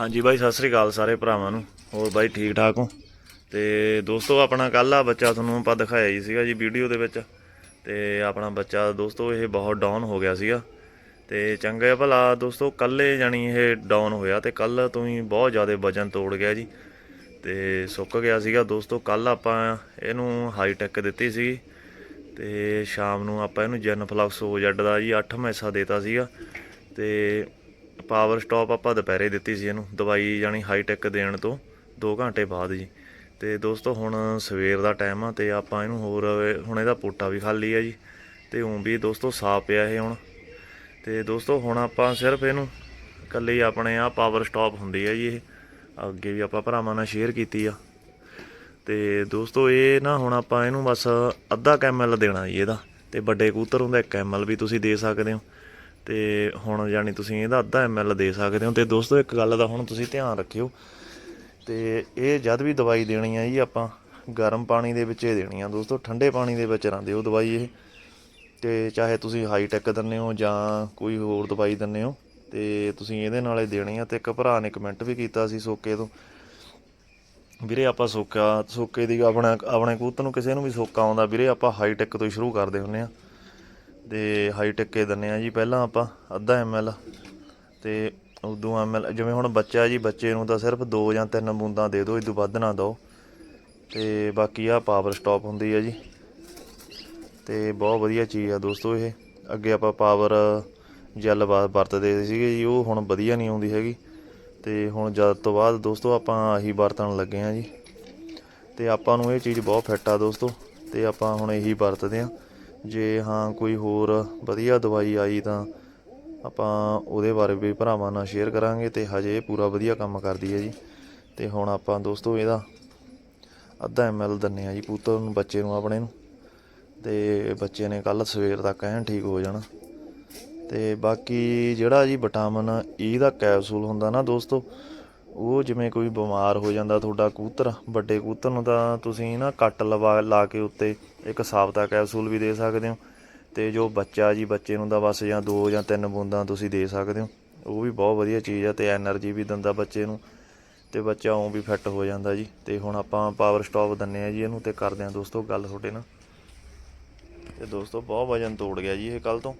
ਹਾਂਜੀ ਬਾਈ, ਸਤਿ ਸ੍ਰੀ ਅਕਾਲ ਸਾਰੇ ਭਰਾਵਾਂ ਨੂੰ। ਹੋਰ ਬਾਈ, ਠੀਕ ਠਾਕ ਹੋ? ਤੇ ਦੋਸਤੋ, ਆਪਣਾ ਕੱਲ ਆ ਬੱਚਾ ਤੁਹਾਨੂੰ ਆਪਾਂ ਦਿਖਾਇਆ ਹੀ ਸੀਗਾ ਜੀ ਵੀਡੀਓ ਦੇ ਵਿੱਚ। ਤੇ ਆਪਣਾ ਬੱਚਾ ਦੋਸਤੋ, ਇਹ ਬਹੁਤ ਡਾਊਨ ਹੋ ਗਿਆ ਸੀਗਾ। ਤੇ ਚੰਗਾ ਭਲਾ ਦੋਸਤੋ ਕੱਲੇ ਜਾਣੀ ਇਹ ਡਾਊਨ ਹੋਇਆ ਤੇ ਕੱਲ ਤੋਂ ਹੀ ਬਹੁਤ ਜ਼ਿਆਦਾ ਵਜਨ ਤੋੜ ਗਿਆ ਜੀ। ਤੇ ਸੁੱਕ ਗਿਆ ਸੀਗਾ ਦੋਸਤੋ ਕੱਲ ਆਪਾਂ ਇਹਨੂੰ ਹਾਈ ਟੈਕ ਦਿੱਤੀ ਸੀ ਤੇ ਸ਼ਾਮ ਨੂੰ ਆਪਾਂ ਇਹਨੂੰ ਜਨ ਫਲਕਸ ਓਜੈਡ ਦਾ ਜੀ 8 ਮੈਸਾ ਦੇਤਾ ਸੀਗਾ। ਤੇ ਪਾਵਰ ਸਟਾਪ ਆਪਾਂ ਦੁਪਹਿਰੇ ਦਿੱਤੀ ਸੀ ਇਹਨੂੰ, ਦਵਾਈ ਜਾਨੀ ਹਾਈ ਟੈਕ ਦੇਣ ਤੋਂ 2 ਘੰਟੇ ਬਾਅਦ ਜੀ। ਤੇ ਦੋਸਤੋ ਹੁਣ ਸਵੇਰ ਦਾ ਟਾਈਮ ਆ ਤੇ ਆਪਾਂ ਇਹਨੂੰ ਹੋਰ, ਹੁਣ ਇਹਦਾ ਪੋਟਾ ਵੀ ਖਾਲੀ ਆ ਜੀ। ਤੇ ਹੁਣ ਵੀ ਦੋਸਤੋ ਸਾਫ਼ ਪਿਆ ਇਹ ਹੁਣ। ਤੇ ਦੋਸਤੋ ਹੁਣ ਆਪਾਂ ਸਿਰਫ ਇਹਨੂੰ ਇਕੱਲੇ ਆਪਣੇ ਆ ਪਾਵਰ ਸਟਾਪ ਹੁੰਦੀ ਆ ਜੀ ਇਹ। ਅੱਗੇ ਵੀ ਆਪਾਂ ਭਰਾਵਾਂ ਨਾਲ ਸ਼ੇਅਰ ਕੀਤੀ ਆ। ਤੇ ਦੋਸਤੋ ਇਹ ਨਾ ਹੁਣ ਆਪਾਂ ਇਹਨੂੰ ਬਸ ਅੱਧਾ ਕੈਮਲ ਦੇਣਾ ਜੀ ਇਹਦਾ। ਤੇ ਵੱਡੇ ਕੂਤਰ ਹੁੰਦਾ 1 ਐਮਐਲ ਵੀ ਤੁਸੀਂ ਦੇ ਸਕਦੇ ਹੋ। ਤੇ ਹੁਣ ਜਾਨੀ ਤੁਸੀਂ ਇਹਦਾ ਅੱਧਾ ਐਮਐਲ ਦੇ ਸਕਦੇ ਹੋ ਤੇ ਦੋਸਤੋ ਇੱਕ ਗੱਲ ਦਾ ਹੁਣ ਤੁਸੀਂ ਧਿਆਨ ਰੱਖਿਓ ਤੇ ਇਹ ਜਦ ਵੀ ਦਵਾਈ ਦੇਣੀ ਆ ਜੀ ਆਪਾਂ ਗਰਮ ਪਾਣੀ ਦੇ ਵਿੱਚ ਹੀ ਦੇਣੀ ਆ ਦੋਸਤੋ, ਠੰਡੇ ਪਾਣੀ ਦੇ ਵਿੱਚ ਨਾ ਦਿਓ ਦਵਾਈ ਇਹ। ਤੇ ਚਾਹੇ ਤੁਸੀਂ ਹਾਈ ਟੈਕ ਦਿੰਦੇ ਹੋ ਜਾਂ ਕੋਈ ਹੋਰ ਦਵਾਈ ਦਿੰਦੇ ਹੋ ਤੇ ਤੁਸੀਂ ਇਹਦੇ ਨਾਲ ਹੀ ਦੇਣੀ ਆ ਤੇ ਇੱਕ ਭਰਾ ਨੇ ਕਮੈਂਟ ਵੀ ਕੀਤਾ ਸੀ ਸੋਕੇ ਤੋਂ। ਵੀਰੇ ਆਪਾਂ ਸੋਕਾ, ਸੋਕੇ ਦੀ ਆਪਣਾ, ਆਪਣੇ ਕਬੂਤਰ ਨੂੰ ਕਿਸੇ ਨੂੰ ਵੀ ਸੋਕਾ ਆਉਂਦਾ ਵੀਰੇ, ਆਪਾਂ ਹਾਈ ਟੈਕ ਤੋਂ ਹੀ ਸ਼ੁਰੂ ਕਰਦੇ ਹੁੰਨੇ ਆ। ਤੇ ਹਾਈ ਟੈਕ ਕੇ ਦਿੰਨੇ ਆ ਜੀ, ਪਹਿਲਾਂ ਆਪਾਂ ਅੱਧਾ ਐਮਐਲ ਤੇ ਉਦੋਂ ਐਮਐਲ ਜਿਵੇਂ ਹੁਣ ਬੱਚਾ ਜੀ, ਬੱਚੇ ਨੂੰ ਤਾਂ ਸਿਰਫ 2 ਜਾਂ 3 ਬੂੰਦਾਂ ਦੇ ਦਿਓ ਇਦੋਂ ਵੱਧ ਨਾ ਦਿਓ। ਤੇ ਬਾਕੀ ਆ ਪਾਵਰ ਸਟਾਪ ਹੁੰਦੀ ਆ ਜੀ। ਤੇ ਬਹੁਤ ਵਧੀਆ ਚੀਜ਼ ਆ ਦੋਸਤੋ ਇਹ। ਅੱਗੇ ਆਪਾਂ ਪਾਵਰ ਜੈਲ ਵਾ- ਵਰਤਦੇ ਸੀਗੇ ਜੀ, ਉਹ ਹੁਣ ਵਧੀਆ ਨਹੀਂ ਆਉਂਦੀ ਹੈਗੀ। ਤੇ ਹੁਣ ਜਦ ਤੋਂ ਬਾਅਦ ਦੋਸਤੋ ਆਪਾਂ ਆਹੀ ਵਰਤਣ ਲੱਗੇ ਆ ਜੀ। ਤੇ ਆਪਾਂ ਨੂੰ ਇਹ ਚੀਜ਼ ਬਹੁਤ ਫਿੱਟ ਆ ਦੋਸਤੋ। ਤੇ ਆਪਾਂ ਹੁਣ ਇਹੀ ਵਰਤਦੇ ਆ। ਜੇ ਹਾਂ ਕੋਈ ਹੋਰ ਵਧੀਆ ਦਵਾਈ ਆਈ ਤਾਂ ਆਪਾਂ ਉਹਦੇ ਬਾਰੇ ਵੀ ਭਰਾਵਾਂ ਨਾਲ ਸ਼ੇਅਰ ਕਰਾਂਗੇ ਤੇ ਹਜੇ ਇਹ ਪੂਰਾ ਵਧੀਆ ਕੰਮ ਕਰਦੀ ਹੈ ਜੀ। ਤੇ ਹੁਣ ਆਪਾਂ ਦੋਸਤੋ ਇਹਦਾ ਅੱਧਾ ਐਮਐਲ ਦਿੰਨੇ ਆ ਜੀ ਕਬੂਤਰ ਨੂੰ, ਬੱਚੇ ਨੂੰ, ਆਪਣੇ ਨੂੰ। ਤੇ ਬੱਚੇ ਨੇ ਕੱਲ ਸਵੇਰ ਤੱਕ ਐਨ ਠੀਕ ਹੋ ਜਾਣਾ। ਤੇ ਬਾਕੀ ਜਿਹੜਾ ਜੀ ਵਿਟਾਮਿਨ ਈ e ਦਾ ਕੈਪਸੂਲ ਹੁੰਦਾ ਨਾ ਦੋਸਤੋ ਉਹ ਜਿਵੇਂ ਕੋਈ ਬਿਮਾਰ ਹੋ ਜਾਂਦਾ, ਤੁਹਾਡਾ ਕੂਤਰ ਵੱਡੇ ਕੂਤਰ ਨੂੰ ਤਾਂ ਤੁਸੀਂ ਨਾ ਕੱਟ ਲਵਾ, ਲਾ ਕੇ ਉੱਤੇ ਇੱਕ ਸਾਬਤਾ ਕੈਪਸੂਲ ਵੀ ਦੇ ਸਕਦੇ ਹੋ ਤੇ ਜੋ ਬੱਚਾ ਜੀ, ਬੱਚੇ ਨੂੰ ਤਾਂ ਬਸ ਜਾਂ ਦੋ ਜਾਂ ਤਿੰਨ ਬੂੰਦਾਂ ਤੁਸੀਂ ਦੇ ਸਕਦੇ ਹੋ। ਉਹ ਵੀ ਬਹੁਤ ਵਧੀਆ ਚੀਜ਼ ਆ ਤੇ એનર્ਜੀ ਵੀ ਦਿੰਦਾ ਬੱਚੇ ਨੂੰ ਤੇ ਬੱਚਾ ਉਂ ਵੀ ਫਿੱਟ ਹੋ ਜਾਂਦਾ ਜੀ। ਤੇ ਹੁਣ ਆਪਾਂ ਪਾਵਰ ਸਟਾਪ ਦੰਨੇ ਆ ਜੀ ਇਹਨੂੰ ਤੇ ਕਰਦੇ ਆ ਦੋਸਤੋ ਗੱਲ ਤੁਹਾਡੇ ਨਾਲ। ਤੇ ਦੋਸਤੋ ਬਹੁਤ ਵਜਨ ਤੋੜ ਗਿਆ ਜੀ ਇਹ ਕੱਲ ਤੋਂ।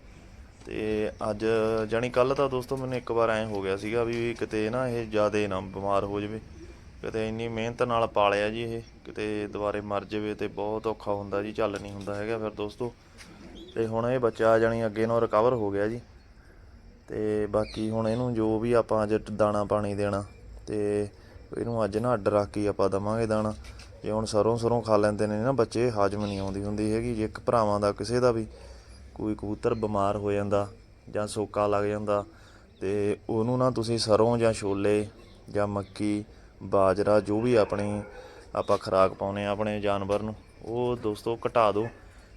ਤੇ ਅੱਜ ਜਾਣੀ ਕੱਲ ਤਾਂ ਦੋਸਤੋ ਮੈਨੂੰ ਇੱਕ ਵਾਰ ਐ ਹੋ ਗਿਆ ਸੀਗਾ ਵੀ ਕਿਤੇ ਨਾ ਇਹ ਜ਼ਿਆਦੇ ਨਾ ਬਿਮਾਰ ਹੋ ਜਾਵੇ। ਕਿਤੇ ਇੰਨੀ ਮਿਹਨਤ ਨਾਲ ਪਾਲਿਆ ਜੀ ਇਹ, ਕਿਤੇ ਦੁਬਾਰੇ ਮਰ ਜਾਵੇ ਤੇ ਬਹੁਤ ਔਖਾ ਹੁੰਦਾ ਜੀ, ਚੱਲ ਨਹੀਂ ਹੁੰਦਾ ਹੈਗਾ ਫਿਰ ਦੋਸਤੋ। ਤੇ ਹੁਣ ਇਹ ਬੱਚਾ ਜਾਣੀ ਅੱਗੇ ਨੂੰ ਰਿਕਵਰ ਹੋ ਗਿਆ ਜੀ। ਤੇ ਬਾਕੀ ਹੁਣ ਇਹਨੂੰ ਜੋ ਵੀ ਆਪਾਂ ਅੱਜ ਦਾਣਾ ਪਾਣੀ ਦੇਣਾ ਤੇ ਇਹਨੂੰ ਅੱਜ ਨਾ ਅੱਡ ਰੱਖ ਕੇ ਆਪਾਂ ਦਵਾਂਗੇ ਦਾਣਾ। ਜੇ ਹੁਣ ਸਰੋਂ ਸਰੋਂ ਖਾ ਲੈਂਦੇ ਨੇ ਨਾ ਬੱਚੇ, ਹਾਜ਼ਮ ਨਹੀਂ ਆਉਂਦੀ ਹੁੰਦੀ ਹੈਗੀ। ਜੇ ਇੱਕ ਭਰਾਵਾਂ ਦਾ ਕਿਸੇ ਦਾ ਵੀ ਕੋਈ ਕਬੂਤਰ ਬਿਮਾਰ ਹੋ ਜਾਂਦਾ ਜਾਂ ਸੋਕਾ ਲੱਗ ਜਾਂਦਾ ਤੇ ਉਹਨੂੰ ਨਾ ਤੁਸੀਂ ਸਰੋਂ ਜਾਂ ਛੋਲੇ ਜਾਂ ਮੱਕੀ, ਬਾਜਰਾ, ਜੋ ਵੀ ਆਪਣੀ ਆਪਾਂ ਖੁਰਾਕ ਪਾਉਨੇ ਆ ਆਪਣੇ ਜਾਨਵਰ ਨੂੰ, ਉਹ ਦੋਸਤੋ ਘਟਾ ਦਿਓ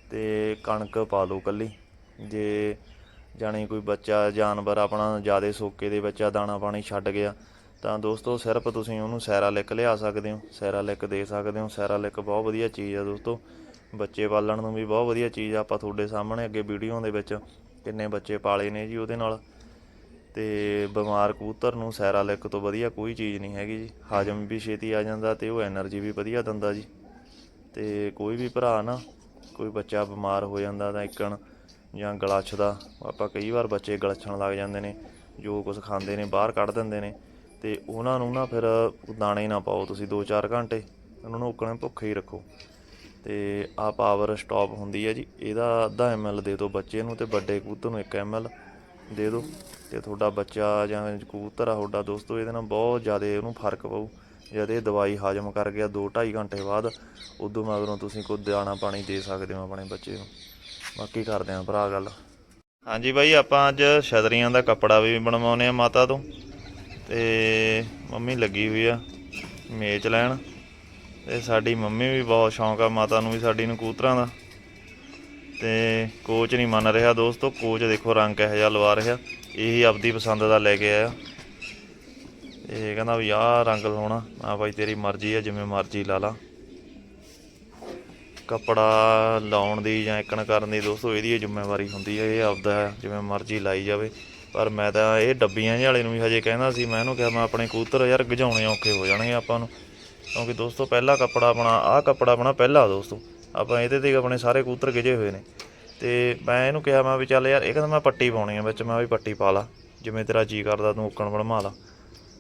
ਤੇ ਕਣਕ ਪਾ ਦਿਓ ਕੱਲੀ ਜੇ ਜਾਣੀ ਕੋਈ ਬੱਚਾ ਜਾਨਵਰ ਆਪਣਾ ਜਿਆਦੇ ਸੋਕੇ ਦੇ ਬੱਚਾ ਦਾਣਾ ਪਾਣੀ ਛੱਡ ਗਿਆ, ਤਾਂ ਦੋਸਤੋ ਸਿਰਫ ਤੁਸੀਂ ਉਹਨੂੰ ਸੈਰਾ ਸੈਰਾਲਿਕ ਲਿਆ ਸਕਦੇ ਹੋ ਸੈਰਾ ਸੈਰਾਲਿਕ ਦੇ ਸਕਦੇ ਹੋ ਸੈਰਾ ਸੈਰਾਲਿਕ ਬਹੁਤ ਵਧੀਆ ਚੀਜ਼ ਆ ਦੋਸਤੋ। ਬੱਚੇ ਪਾਲਣ ਨੂੰ ਵੀ ਬਹੁਤ ਵਧੀਆ ਚੀਜ਼ ਆਪਾਂ ਤੁਹਾਡੇ ਸਾਹਮਣੇ ਅੱਗੇ ਵੀਡੀਓ ਦੇ ਵਿੱਚ ਕਿੰਨੇ ਬੱਚੇ ਪਾਲੇ ਨੇ ਜੀ ਉਹਦੇ ਨਾਲ। ਤੇ ਬਿਮਾਰ ਕਬੂਤਰ ਨੂੰ ਸੈਰਾਲਿਕ ਤੋਂ ਵਧੀਆ ਕੋਈ ਚੀਜ਼ ਨਹੀਂ ਹੈਗੀ ਜੀ। ਹਾਜਮ ਵੀ ਛੇਤੀ ਆ ਜਾਂਦਾ ਤੇ ਉਹ એનર્ਜੀ ਵੀ ਵਧੀਆ ਦਿੰਦਾ ਜੀ। ਤੇ ਕੋਈ ਵੀ ਭਰਾ ਨਾ, ਕੋਈ ਬੱਚਾ ਬਿਮਾਰ ਹੋ ਜਾਂਦਾ ਤਾਂ ਇੱਕਣ ਜਾਂ ਗਲਾਛਦਾ ਆਪਾਂ ਕਈ ਵਾਰ ਬੱਚੇ ਗਲਛਣ ਲੱਗ ਜਾਂਦੇ ਨੇ, ਜੋ ਕੁਝ ਖਾਂਦੇ ਨੇ ਬਾਹਰ ਕੱਢ ਦਿੰਦੇ ਨੇ। ਤੇ ਉਹਨਾਂ ਨੂੰ ਨਾ ਫਿਰ ਦਾਣੇ ਨਾ ਪਾਓ ਤੁਸੀਂ 2-4 ਘੰਟੇ, ਉਹਨਾਂ ਨੂੰ ਉਕਣੇ ਭੁੱਖੇ ਹੀ ਰੱਖੋ। ਤੇ ਆ ਪਾਵਰ ਸਟਾਪ ਹੁੰਦੀ ਹੈ ਜੀ। ਇਹਦਾ ਅੱਧਾ ਐਮਐਲ ਦੇ ਦਿਓ ਬੱਚੇ ਨੂੰ ਤੇ ਵੱਡੇ ਕਬੂਤਰ ਨੂੰ 1 ਐਮਐਲ ਦੇ ਦਿਓ ਤੇ ਤੁਹਾਡਾ ਬੱਚਾ ਜਾਂ ਕਬੂਤਰ ਆ ਤੁਹਾਡਾ ਦੋਸਤੋ, ਇਹਦੇ ਨਾਲ ਬਹੁਤ ਜ਼ਿਆਦਾ ਉਹਨੂੰ ਫ਼ਰਕ ਪਊ। ਜਦ ਇਹ ਦਵਾਈ ਹਾਜ਼ਮ ਕਰ ਗਿਆ 2-2.5 ਘੰਟੇ ਬਾਅਦ, ਉਦੋਂ ਮਗਰੋਂ ਤੁਸੀਂ ਕੋਈ ਦਾਣਾ ਪਾਣੀ ਦੇ ਸਕਦੇ ਹੋ ਆਪਣੇ ਬੱਚੇ ਨੂੰ। ਬਾਕੀ ਕਰਦੇ ਆਂ ਭਰਾ ਗੱਲ। ਹਾਂਜੀ ਬਾਈ, ਆਪਾਂ ਅੱਜ ਛਤਰੀਆਂ ਦਾ ਕੱਪੜਾ ਵੀ ਬਣਵਾਉਨੇ ਆ ਮਾਤਾ ਤੋਂ। ਤੇ ਮੰਮੀ ਲੱਗੀ ਹੋਈ ਆ ਮੇਚ ਲੈਣ। ਤੇ ਸਾਡੀ ਮੰਮੀ ਵੀ ਬਹੁਤ ਸ਼ੌਂਕ ਆ, ਮਾਤਾ ਨੂੰ ਵੀ ਸਾਡੀ ਨੂੰ ਕੂਤਰਾਂ ਦਾ। ਤੇ ਕੋਚ ਨਹੀਂ ਮੰਨ ਰਿਹਾ ਦੋਸਤੋ, ਕੋਚ ਦੇਖੋ ਰੰਗ ਕਿਹੋ ਜਿਹਾ ਲਵਾ ਰਿਹਾ, ਇਹੀ ਆਪਦੀ ਪਸੰਦ ਦਾ ਲੈ ਕੇ ਆਇਆ। ਇਹ ਕਹਿੰਦਾ ਵੀ ਆਹ ਰੰਗ ਲਾਉਣਾ ਆ ਭਾਈ ਤੇਰੀ ਮਰਜ਼ੀ ਆ, ਜਿਵੇਂ ਮਰਜ਼ੀ ਲਾ ਲਾ। ਕੱਪੜਾ ਲਾਉਣ ਦੀ ਜਾਂ ਇੱਕਣ ਕਰਨ ਦੀ ਦੋਸਤੋ, ਇਹਦੀ ਜ਼ਿੰਮੇਵਾਰੀ ਹੁੰਦੀ ਹੈ ਇਹ ਆਪਦਾ ਜਿਵੇਂ ਮਰਜ਼ੀ ਲਾਈ ਜਾਵੇ। ਪਰ ਮੈਂ ਤਾਂ ਇਹ ਡੱਬੀਆਂ ਜਿਹੇ ਵਾਲੇ ਨੂੰ ਵੀ ਹਜੇ ਕਹਿੰਦਾ ਸੀ, ਮੈਂ ਇਹਨੂੰ ਕਿਹਾ ਮੈਂ ਆਪਣੇ ਕੂਤਰ ਯਾਰ ਗਜਾਉਣੇ ਔਖੇ ਹੋ ਜਾਣਗੇ ਆਪਾਂ ਨੂੰ। ਕਿਉਂਕਿ ਦੋਸਤੋ, ਪਹਿਲਾ ਕੱਪੜਾ ਆਪਣਾ, ਆਹ ਕੱਪੜਾ ਆਪਣਾ ਪਹਿਲਾ ਦੋਸਤੋ। ਆਪਾਂ ਇਹਦੇ ਤੇ ਆਪਣੇ ਸਾਰੇ ਕੂਤਰ ਗਿਜੇ ਹੋਏ ਨੇ। ਤੇ ਮੈਂ ਇਹਨੂੰ ਕਿਹਾ, ਮੈਂ ਵੀ ਚੱਲ ਯਾਰ, ਇਹ ਕਹਿੰਦਾ ਮੈਂ ਪੱਟੀ ਪਾਉਣੀ ਆ, ਵਿੱਚ ਮੈਂ ਵੀ ਪੱਟੀ ਪਾ ਲਾ। ਜਿਵੇਂ ਤੇਰਾ ਜੀ ਕਰਦਾ, ਤੂੰ ਉੱਕਣ ਬਣਵਾ ਲਾ।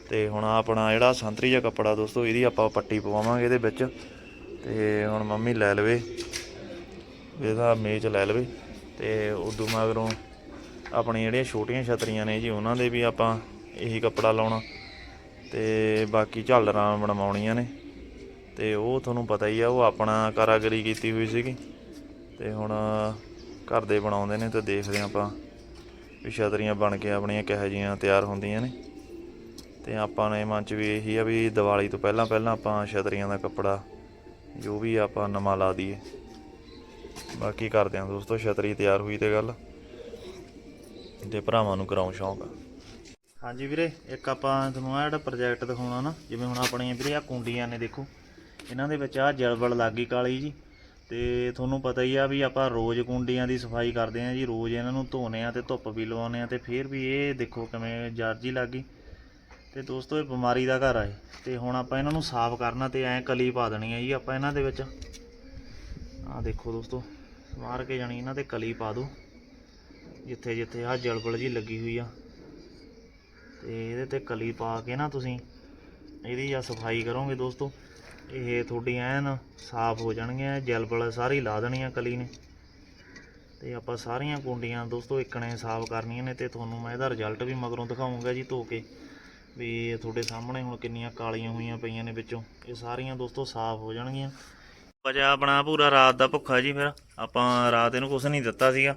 ਤੇ ਹੁਣ ਆਪਣਾ ਜਿਹੜਾ ਸੰਤਰੀ ਜਿਹਾ ਕੱਪੜਾ ਦੋਸਤੋ, ਇਹਦੀ ਆਪਾਂ ਪੱਟੀ ਪਵਾਵਾਂਗੇ ਇਹਦੇ ਵਿੱਚ। ਤੇ ਹੁਣ ਮੰਮੀ ਲੈ ਲਵੇ। ਇਹਦਾ ਮੇਚ ਲੈ ਲਵੇ। ਤੇ ਉਦੋਂ ਮਗਰੋਂ ਆਪਣੀ ਜਿਹੜੀਆਂ ਛੋਟੀਆਂ ਛਤਰੀਆਂ ਨੇ ਜੀ, ਉਹਨਾਂ ਦੇ ਵੀ ਆਪਾਂ ਇਹੀ ਕੱਪੜਾ ਲਾਉਣਾ। ਤੇ ਬਾਕੀ ਝਾਲਰਾਂ ਬਣਵਾਉਣੀਆਂ ਨੇ। ਤੇ ਉਹ ਤੁਹਾਨੂੰ ਪਤਾ ਹੀ ਆ, ਉਹ ਆਪਣਾ ਕਾਰਾਗਰੀ ਕੀਤੀ ਹੋਈ ਸੀਗੀ। ਤੇ ਹੁਣ ਘਰ ਦੇ ਬਣਾਉਂਦੇ ਨੇ ਤੇ ਦੇਖਦੇ ਹਾਂ ਆਪਾਂ ਵੀ ਛਤਰੀਆਂ ਬਣ ਕੇ ਆਪਣੀਆਂ ਕਿਹੋ ਜਿਹੀਆਂ ਤਿਆਰ ਹੁੰਦੀਆਂ ਨੇ। ਤੇ ਆਪਾਂ ਨੇ ਮਨ ਚ ਵੀ ਇਹੀ ਆ ਵੀ ਦੀਵਾਲੀ ਤੋਂ ਪਹਿਲਾਂ ਪਹਿਲਾਂ ਆਪਾਂ ਛਤਰੀਆਂ ਦਾ ਕੱਪੜਾ, ਜੋ ਵੀ ਆਪਾਂ ਨਵਾਂ ਲਾ ਦਈਏ। ਬਾਕੀ ਕਰਦੇ ਹਾਂ ਦੋਸਤੋ, ਛਤਰੀ ਤਿਆਰ ਹੋਈ ਤੇ ਗੱਲ। ਤੇ ਭਰਾਵਾਂ ਨੂੰ ਕਰਾਉਂ ਸ਼ੌਂਕ। ਆ ਹਾਂਜੀ ਵੀਰੇ, ਇੱਕ ਆਪਾਂ ਤੁਹਾਨੂੰ ਆ ਜਿਹੜਾ ਪ੍ਰੋਜੈਕਟ ਦਿਖਾਉਣਾ ਨਾ, ਜਿਵੇਂ ਹੁਣ ਆਪਣੀਆਂ ਵੀਰੇ ਆ ਕੁੰਡੀਆਂ ਨੇ ਦੇਖੋ। ਇਹਨਾਂ ਦੇ ਵਿੱਚ ਆ ਜਲਬਲ ਗਈ ਕਾਲੀ ਜੀ। ਤੇ ਤੁਹਾਨੂੰ ਪਤਾ ਹੀ ਆ ਵੀ ਆਪਾਂ ਰੋਜ਼ ਕੁੰਡੀਆਂ ਦੀ ਸਫ਼ਾਈ ਕਰਦੇ ਆ ਜੀ, ਰੋਜ਼ ਇਹਨਾਂ ਨੂੰ ਧੋਨੇ ਆ ਤੇ ਧੁੱਪ ਵੀ ਲਵਾਉਂਦੇ ਆ ਤੇ ਫਿਰ ਵੀ ਇਹ ਦੇਖੋ ਕਿਵੇਂ ਜਰਜੀ ਗਈ। ਤੇ ਦੋਸਤੋ, ਇਹ ਬਿਮਾਰੀ ਦਾ ਘਰ ਆ ਇਹ। ਤੇ ਹੁਣ ਆਪਾਂ ਇਹਨਾਂ ਨੂੰ ਸਾਫ਼ ਕਰਨਾ ਤੇ ਐਂ ਕਲੀ ਪਾ ਦੇਣੀ ਆ ਜੀ ਆਪਾਂ ਇਹਨਾਂ ਦੇ ਵਿੱਚ। ਆ ਦੇਖੋ ਦੋਸਤੋ, ਮਾਰ ਕੇ ਜਾਣੀ ਇਹਨਾਂ ਤੇ ਕਲੀ ਪਾ ਦਿਓ ਜਿੱਥੇ ਜਿੱਥੇ ਆ ਜਲਬਲ ਜੀ ਲੱਗੀ ਹੋਈ ਆ। ਤੇ ਇਹਦੇ ਤੇ ਕਲੀ ਪਾ ਕੇ ਨਾ ਤੁਸੀਂ ਇਹਦੀ ਜਾਂ ਸਫ਼ਾਈ ਕਰੋਗੇ ਦੋਸਤੋ। ਇਹ ਤੁਹਾਡੀ ਐਨ ਸਾਫ਼ ਹੋ ਜਾਣਗੀਆਂ ਜਲਬਲ ਸਾਰੀ ਲਾ ਦੇਣੀ ਆ ਕਲੀ ਨੇ। ਤੇ ਆਪਾਂ ਸਾਰੀਆਂ ਕੁੰਡੀਆਂ ਦੋਸਤੋ ਇੱਕਣੇ ਸਾਫ਼ ਕਰਨੀਆਂ ਨੇ ਤੇ ਤੁਹਾਨੂੰ ਮੈਂ ਇਹਦਾ ਰਿਜ਼ਲਟ ਵੀ ਮਗਰੋਂ ਦਿਖਾਉਂਗਾ ਜੀ ਧੋ ਕੇ, ਵੀ ਇਹ ਤੁਹਾਡੇ ਸਾਹਮਣੇ ਹੁਣ ਕਿੰਨੀਆਂ ਕਾਲੀਆਂ ਹੋਈਆਂ ਪਈਆਂ ਨੇ ਵਿੱਚੋਂ। ਇਹ ਸਾਰੀਆਂ ਦੋਸਤੋ ਸਾਫ਼ ਹੋ ਜਾਣਗੀਆਂ। ਵਜਾ ਆਪਣਾ ਪੂਰਾ ਰਾਤ ਦਾ ਭੁੱਖਾ ਜੀ ਫਿਰ। ਆਪਾਂ ਰਾਤ ਇਹਨੂੰ ਕੁਝ ਨਹੀਂ ਦਿੱਤਾ ਸੀਗਾ।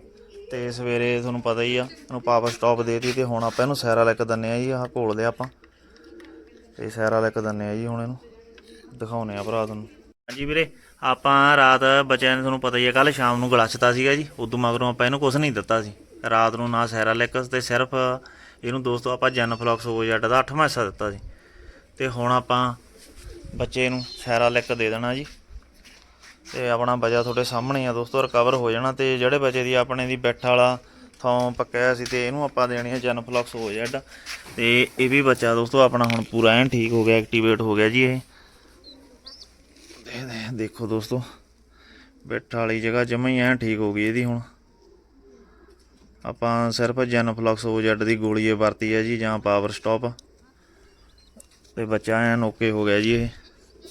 ਤੇ ਸਵੇਰੇ ਤੁਹਾਨੂੰ ਪਤਾ ਹੀ ਆ, ਇਹਨੂੰ ਪਾਵਰ ਸਟਾਪ ਦੇਤੀ ਤੇ ਹੁਣ ਆਪਾਂ ਇਹਨੂੰ ਸੈਰਾ ਕੇ ਦਿੰਨੇ ਆ ਜੀ, ਆਹ ਘੋਲ ਲਿਆ ਆਪਾਂ। ਤੇ ਸੈਰਾ ਕੇ ਦਿੰਨੇ ਆ ਜੀ ਹੁਣ ਇਹਨੂੰ। ਦਿਖਾਉਨੇ ਆ ਭਰਾ ਤੁਹਾਨੂੰ। ਹਾਂਜੀ ਵੀਰੇ, ਆਪਾਂ ਰਾਤ ਬੱਚਿਆਂ ਨੇ ਤੁਹਾਨੂੰ ਪਤਾ ਹੀ ਹੈ ਕੱਲ ਸ਼ਾਮ ਨੂੰ ਗਲਾਚਤਾ ਸੀਗਾ ਜੀ। ਉਦੋਂ ਮਗਰੋਂ ਆਪਾਂ ਇਹਨੂੰ ਕੁਝ ਨਹੀਂ ਦਿੱਤਾ ਸੀ। ਰਾਤ ਨੂੰ ਨਾ ਸੈਰਾ ਲਿਕ ਤੇ ਸਿਰਫ ਇਹਨੂੰ ਦੋਸਤੋ ਆਪਾਂ ਜਨ ਫਲੌਕਸ ਹੋ ਜੱਟ ਦਾ 8ਵਾਂ ਹਿੱਸਾ ਦਿੱਤਾ ਸੀ। ਤੇ ਹੁਣ ਆਪਾਂ ਬੱਚੇ ਨੂੰ ਸੈਰਾ ਲਿਕ ਦੇ ਦੇਣਾ ਜੀ। ਤੇ ਆਪਣਾ ਬਜਾ ਤੁਹਾਡੇ ਸਾਹਮਣੇ ਆ ਦੋਸਤੋ ਰਿਕਵਰ ਹੋ ਜਾਣਾ ਤੇ ਜਿਹੜੇ ਬੱਚੇ ਦੀ ਆਪਣੇ ਦੀ ਬੈਠ ਵਾਲਾ ਥਾਂ ਪੱਕਿਆ ਸੀ ਤੇ ਇਹਨੂੰ ਆਪਾਂ ਦੇਣੀ ਹੈ ਜਨ ਫਲਕਸ ਹੋ ਜੈਡ ਤੇ ਇਹ ਵੀ ਬੱਚਾ ਦੋਸਤੋ ਆਪਣਾ ਹੁਣ ਪੂਰਾ ਐਨ ਠੀਕ ਹੋ ਗਿਆ ਐਕਟੀਵੇਟ ਹੋ ਗਿਆ ਜੀ ਇਹ। ਦੇ- ਦੇਖੋ ਦੋਸਤੋ ਬੈਠ ਵਾਲੀ ਜਗ੍ਹਾ ਜਮਾਂ ਹੀ ਐਨ ਠੀਕ ਹੋ ਗਈ ਇਹਦੀ ਹੁਣ। ਆਪਾਂ ਸਿਰਫ ਜੈਨਫਲਕਸ ਫਲਕਸ ਹੋ ਦੀ ਗੋਲੀ ਵਰਤੀ ਹੈ ਜੀ, ਜਾਂ ਪਾਵਰ ਸਟਾਪ। ਤੇ ਬੱਚਾ ਐਨ ਓਕੇ ਹੋ ਗਿਆ ਜੀ ਇਹ।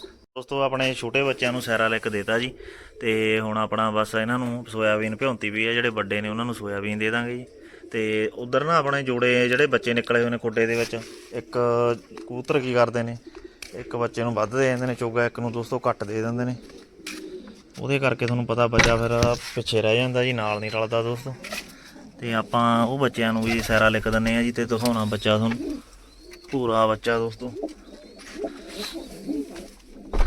ਦੋਸਤੋ, ਆਪਣੇ ਛੋਟੇ ਬੱਚਿਆਂ ਨੂੰ ਸੈਰਾ ਲਿਕ ਦੇਤਾ ਜੀ। ਤੇ ਹੁਣ ਆਪਣਾ ਬਸ ਇਹਨਾਂ ਨੂੰ ਸੋਇਆਬੀਨ ਭਿਉਂਤੀ ਵੀ ਹੈ ਜਿਹੜੇ ਵੱਡੇ ਨੇ ਉਹਨਾਂ ਨੂੰ ਸੋਇਆਬੀਨ ਦੇ ਦਾਂਗੇ ਜੀ। ਤੇ ਉਧਰ ਨਾ ਆਪਣੇ ਜੋੜੇ ਜਿਹੜੇ ਬੱਚੇ ਨਿਕਲੇ ਹੋਏ ਨੇ ਖੁੱਡੇ ਦੇ ਵਿੱਚ, ਇੱਕ ਕਬੂਤਰ ਕੀ ਕਰਦੇ ਨੇ ਇੱਕ ਬੱਚੇ ਨੂੰ ਵੱਧ ਦੇ ਦਿੰਦੇ ਨੇ, ਚੋਗਾ ਇੱਕ ਨੂੰ ਦੋਸਤੋ ਘੱਟ ਦੇ ਦਿੰਦੇ ਨੇ। ਉਹਦੇ ਕਰਕੇ ਤੁਹਾਨੂੰ ਪਤਾ ਬੱਚਾ ਫਿਰ ਪਿੱਛੇ ਰਹਿ ਜਾਂਦਾ ਜੀ, ਨਾਲ ਨਹੀਂ ਰਲਦਾ ਦੋਸਤੋ। ਤੇ ਆਪਾਂ ਉਹ ਬੱਚਿਆਂ ਨੂੰ ਵੀ ਸੈਰਾ ਲਿਖ ਦਿੰਨੇ ਆ ਜੀ ਤੇ ਦਿਖਾਉਣਾ ਬੱਚਾ ਤੁਹਾਨੂੰ। ਪੂਰਾ ਬੱਚਾ ਦੋਸਤੋ।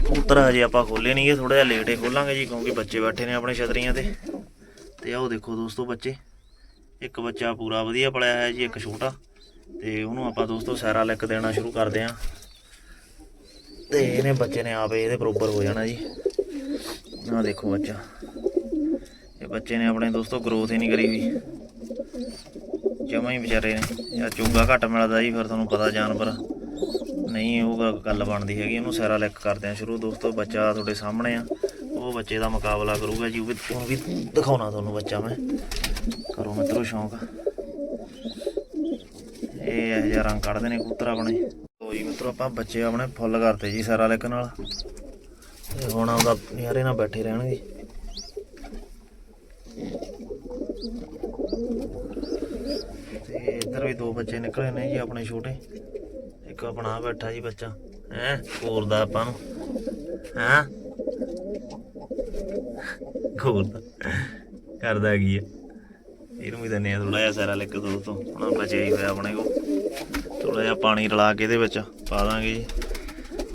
ਕਬੂਤਰ ਹਜੇ ਆਪਾਂ ਖੋਲੇ ਨਹੀਂਗੇ ਥੋੜਾ ਜਿਹਾ ਲੇਟ ਹੀ ਖੋਲਾਂਗੇ ਜੀ, ਕਿਉਂਕਿ ਬੱਚੇ ਬੈਠੇ ਨੇ ਆਪਣੇ ਛਤਰੀਆਂ ਤੇ। ਤੇ ਆਓ ਦੇਖੋ ਦੋਸਤੋ ਬੱਚੇ, ਇੱਕ ਬੱਚਾ ਪੂਰਾ ਵਧੀਆ ਪਲਿਆ ਹੈ ਜੀ, ਇੱਕ ਛੋਟਾ। ਤੇ ਉਹਨੂੰ ਆਪਾਂ ਦੋਸਤੋ ਸੈਰਾ ਲਿਖ ਦੇਣਾ ਸ਼ੁਰੂ ਕਰਦੇ ਆਂ ਤੇ ਇਹਨੇ ਬੱਚੇ ਨੇ ਆਪੇ ਇਹਦੇ ਬਰੋਬਰ ਹੋ ਜਾਣਾ ਜੀ। ਆਹ ਦੇਖੋ ਬੱਚਾ। ਇਹ ਬੱਚੇ ਨੇ ਆਪਣੇ ਦੋਸਤੋ ਗਰੋਥ ਹੀ ਨਹੀਂ ਕਰੀ ਵੀ ਜਮਾਂ ਹੀ ਵਿਚਾਰੇ ਨੇ। ਜਾਂ ਚੋਗਾ ਘੱਟ ਮਿਲਦਾ ਜੀ, ਫਿਰ ਤੁਹਾਨੂੰ ਪਤਾ ਜਾਨਵਰ। ਨਹੀਂ, ਉਹ ਗੱਲ ਬਣਦੀ ਹੈਗੀ। ਇਹਨੂੰ ਸੈਰਾ ਲੈਕ ਕਰਦੇ ਆ ਸ਼ੁਰੂ। ਦੋਸਤੋ, ਬੱਚਾ ਤੁਹਾਡੇ ਸਾਹਮਣੇ ਆ। ਉਹ ਬੱਚੇ ਦਾ ਮੁਕਾਬਲਾ ਕਰੂਗਾ ਜੀ। ਉਹ ਵੀ ਉਹ ਵੀ ਦਿਖਾਉਣਾ ਤੁਹਾਨੂੰ ਬੱਚਾ ਮੈਂ। ਕਰੋ ਮਿੱਤਰੋ ਸ਼ੌਂਕ। ਇਹ ਇਹ ਜਿਹਾ ਰੰਗ ਕੱਢਦੇ ਨੇ ਕਬੂਤਰ ਆਪਣੇ। ਕੋਈ ਜੀ ਮਿੱਤਰੋ ਆਪਾਂ ਬੱਚੇ ਆਪਣੇ ਫੁੱਲ ਕਰਤੇ ਜੀ ਸਾਰਾ ਲਿਕ ਨਾਲ। ਤੇ ਹੁਣ ਉਹਦਾ ਨਿਆਰੇ ਨਾਲ ਬੈਠੇ ਰਹਿਣਗੇ ਤੇ ਇੱਧਰ ਵੀ ਦੋ ਬੱਚੇ ਨਿਕਲੇ ਨੇ ਜੀ ਆਪਣੇ ਛੋਟੇ। ਇੱਕ ਆਪਣਾ ਬੈਠਾ ਜੀ ਬੱਚਾ। ਹੈ ਕੋਰਦਾ ਆਪਾਂ ਨੂੰ। ਹੈ? ਕੋਰਦਾ ਕਰਦਾ ਕੀ ਹੈ ਇਹਨੂੰ ਵੀ ਦਿੰਨੇ ਆ ਥੋੜਾ ਜਿਹਾ ਸਾਰਾ ਲਿਕ ਦੋ ਤੋਂ। ਹੁਣ ਬਚਿਆ ਹੀ ਹੋਇਆ ਆਪਣੇ ਕੋਲ। ਥੋੜਾ ਜਿਹਾ ਪਾਣੀ ਰਲਾ ਕੇ ਇਹਦੇ ਵਿੱਚ ਪਾ ਦਾਂਗੇ ਜੀ।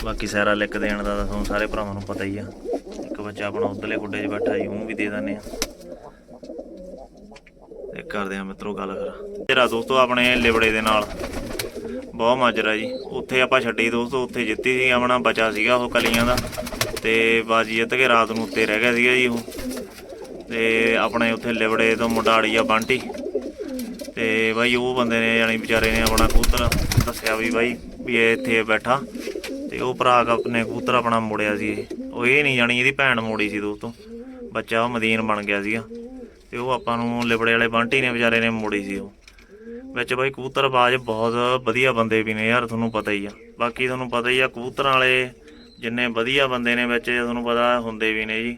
ਬਾਕੀ ਸਾਰਾ ਲਿਕ ਦੇਣ ਦਾ ਤਾਂ ਤੁਹਾਨੂੰ ਸਾਰੇ ਭਰਾਵਾਂ ਨੂੰ ਪਤਾ ਹੀ ਆ। ਇੱਕ ਬੱਚਾ ਆਪਣਾ ਉਧਰਲੇ ਗੁੱਡੇ 'ਚ ਬੈਠਾ ਜੀ ਉਹ ਵੀ ਦੇ ਦਿੰਨੇ ਆ ਤੇ ਕਰਦੇ ਆ ਮਿੱਤਰੋ ਗੱਲ ਫਿਰ। ਤੇਰਾ ਦੋਸਤੋ ਆਪਣੇ ਲਿਬੜੇ ਦੇ ਨਾਲ। ਬਹੁਤ ਮਾਜਰਾ ਜੀ। ਉੱਥੇ ਆਪਾਂ ਛੱਡੀ ਦੋਸਤੋ, ਉੱਥੇ ਜਿੱਤੀ ਸੀ, ਆਪਣਾ ਬਚਾ ਸੀਗਾ ਉਹ ਕਲੀਆਂ ਦਾ। ਤੇ ਬਾਜੀ ਜਿੱਤ ਕੇ ਰਾਤ ਨੂੰ ਉੱਤੇ ਰਹਿ ਗਿਆ ਸੀਗਾ ਜੀ ਉਹ। ਤੇ ਆਪਣੇ ਉੱਥੇ ਲਿਬੜੇ ਤੋਂ ਮੁੰਡਾੜੀ ਆ ਬੰਟੀ। ਤੇ ਬਾਈ ਉਹ ਬੰਦੇ ਨੇ ਜਾਣੀ ਵਿਚਾਰੇ ਨੇ ਆਪਣਾ ਕਬੂਤਰ ਦੱਸਿਆ ਵੀ ਬਾਈ ਵੀ ਇਹ ਇੱਥੇ ਬੈਠਾ ਤੇ ਉਹ ਭਰਾ ਆਪਣੇ ਕਬੂਤਰ ਆਪਣਾ ਮੋੜਿਆ ਸੀ ਉਹ ਇਹ ਨਹੀਂ ਜਾਣੀ ਇਹਦੀ ਭੈਣ ਮੋੜੀ ਸੀ ਦੋਸਤੋ। ਬੱਚਾ ਉਹ ਮਦੀਨ ਬਣ ਗਿਆ ਸੀਗਾ ਤੇ ਉਹ ਆਪਾਂ ਨੂੰ ਲਿਬੜੇ ਵਾਲੇ ਬਾਂਟੀ ਨੇ ਵਿਚਾਰੇ ਨੇ ਮੋੜੀ ਸੀ ਉਹ। ਵਿੱਚ ਬਾਈ ਕਬੂਤਰਬਾਜ਼ ਬਹੁਤ ਵਧੀਆ ਬੰਦੇ ਵੀ ਨੇ ਯਾਰ, ਤੁਹਾਨੂੰ ਪਤਾ ਹੀ ਆ। ਬਾਕੀ ਤੁਹਾਨੂੰ ਪਤਾ ਹੀ ਆ ਕਬੂਤਰਾਂ ਵਾਲੇ ਜਿੰਨੇ ਵਧੀਆ ਬੰਦੇ ਨੇ ਵਿੱਚ, ਤੁਹਾਨੂੰ ਪਤਾ ਹੁੰਦੇ ਵੀ ਨੇ ਜੀ।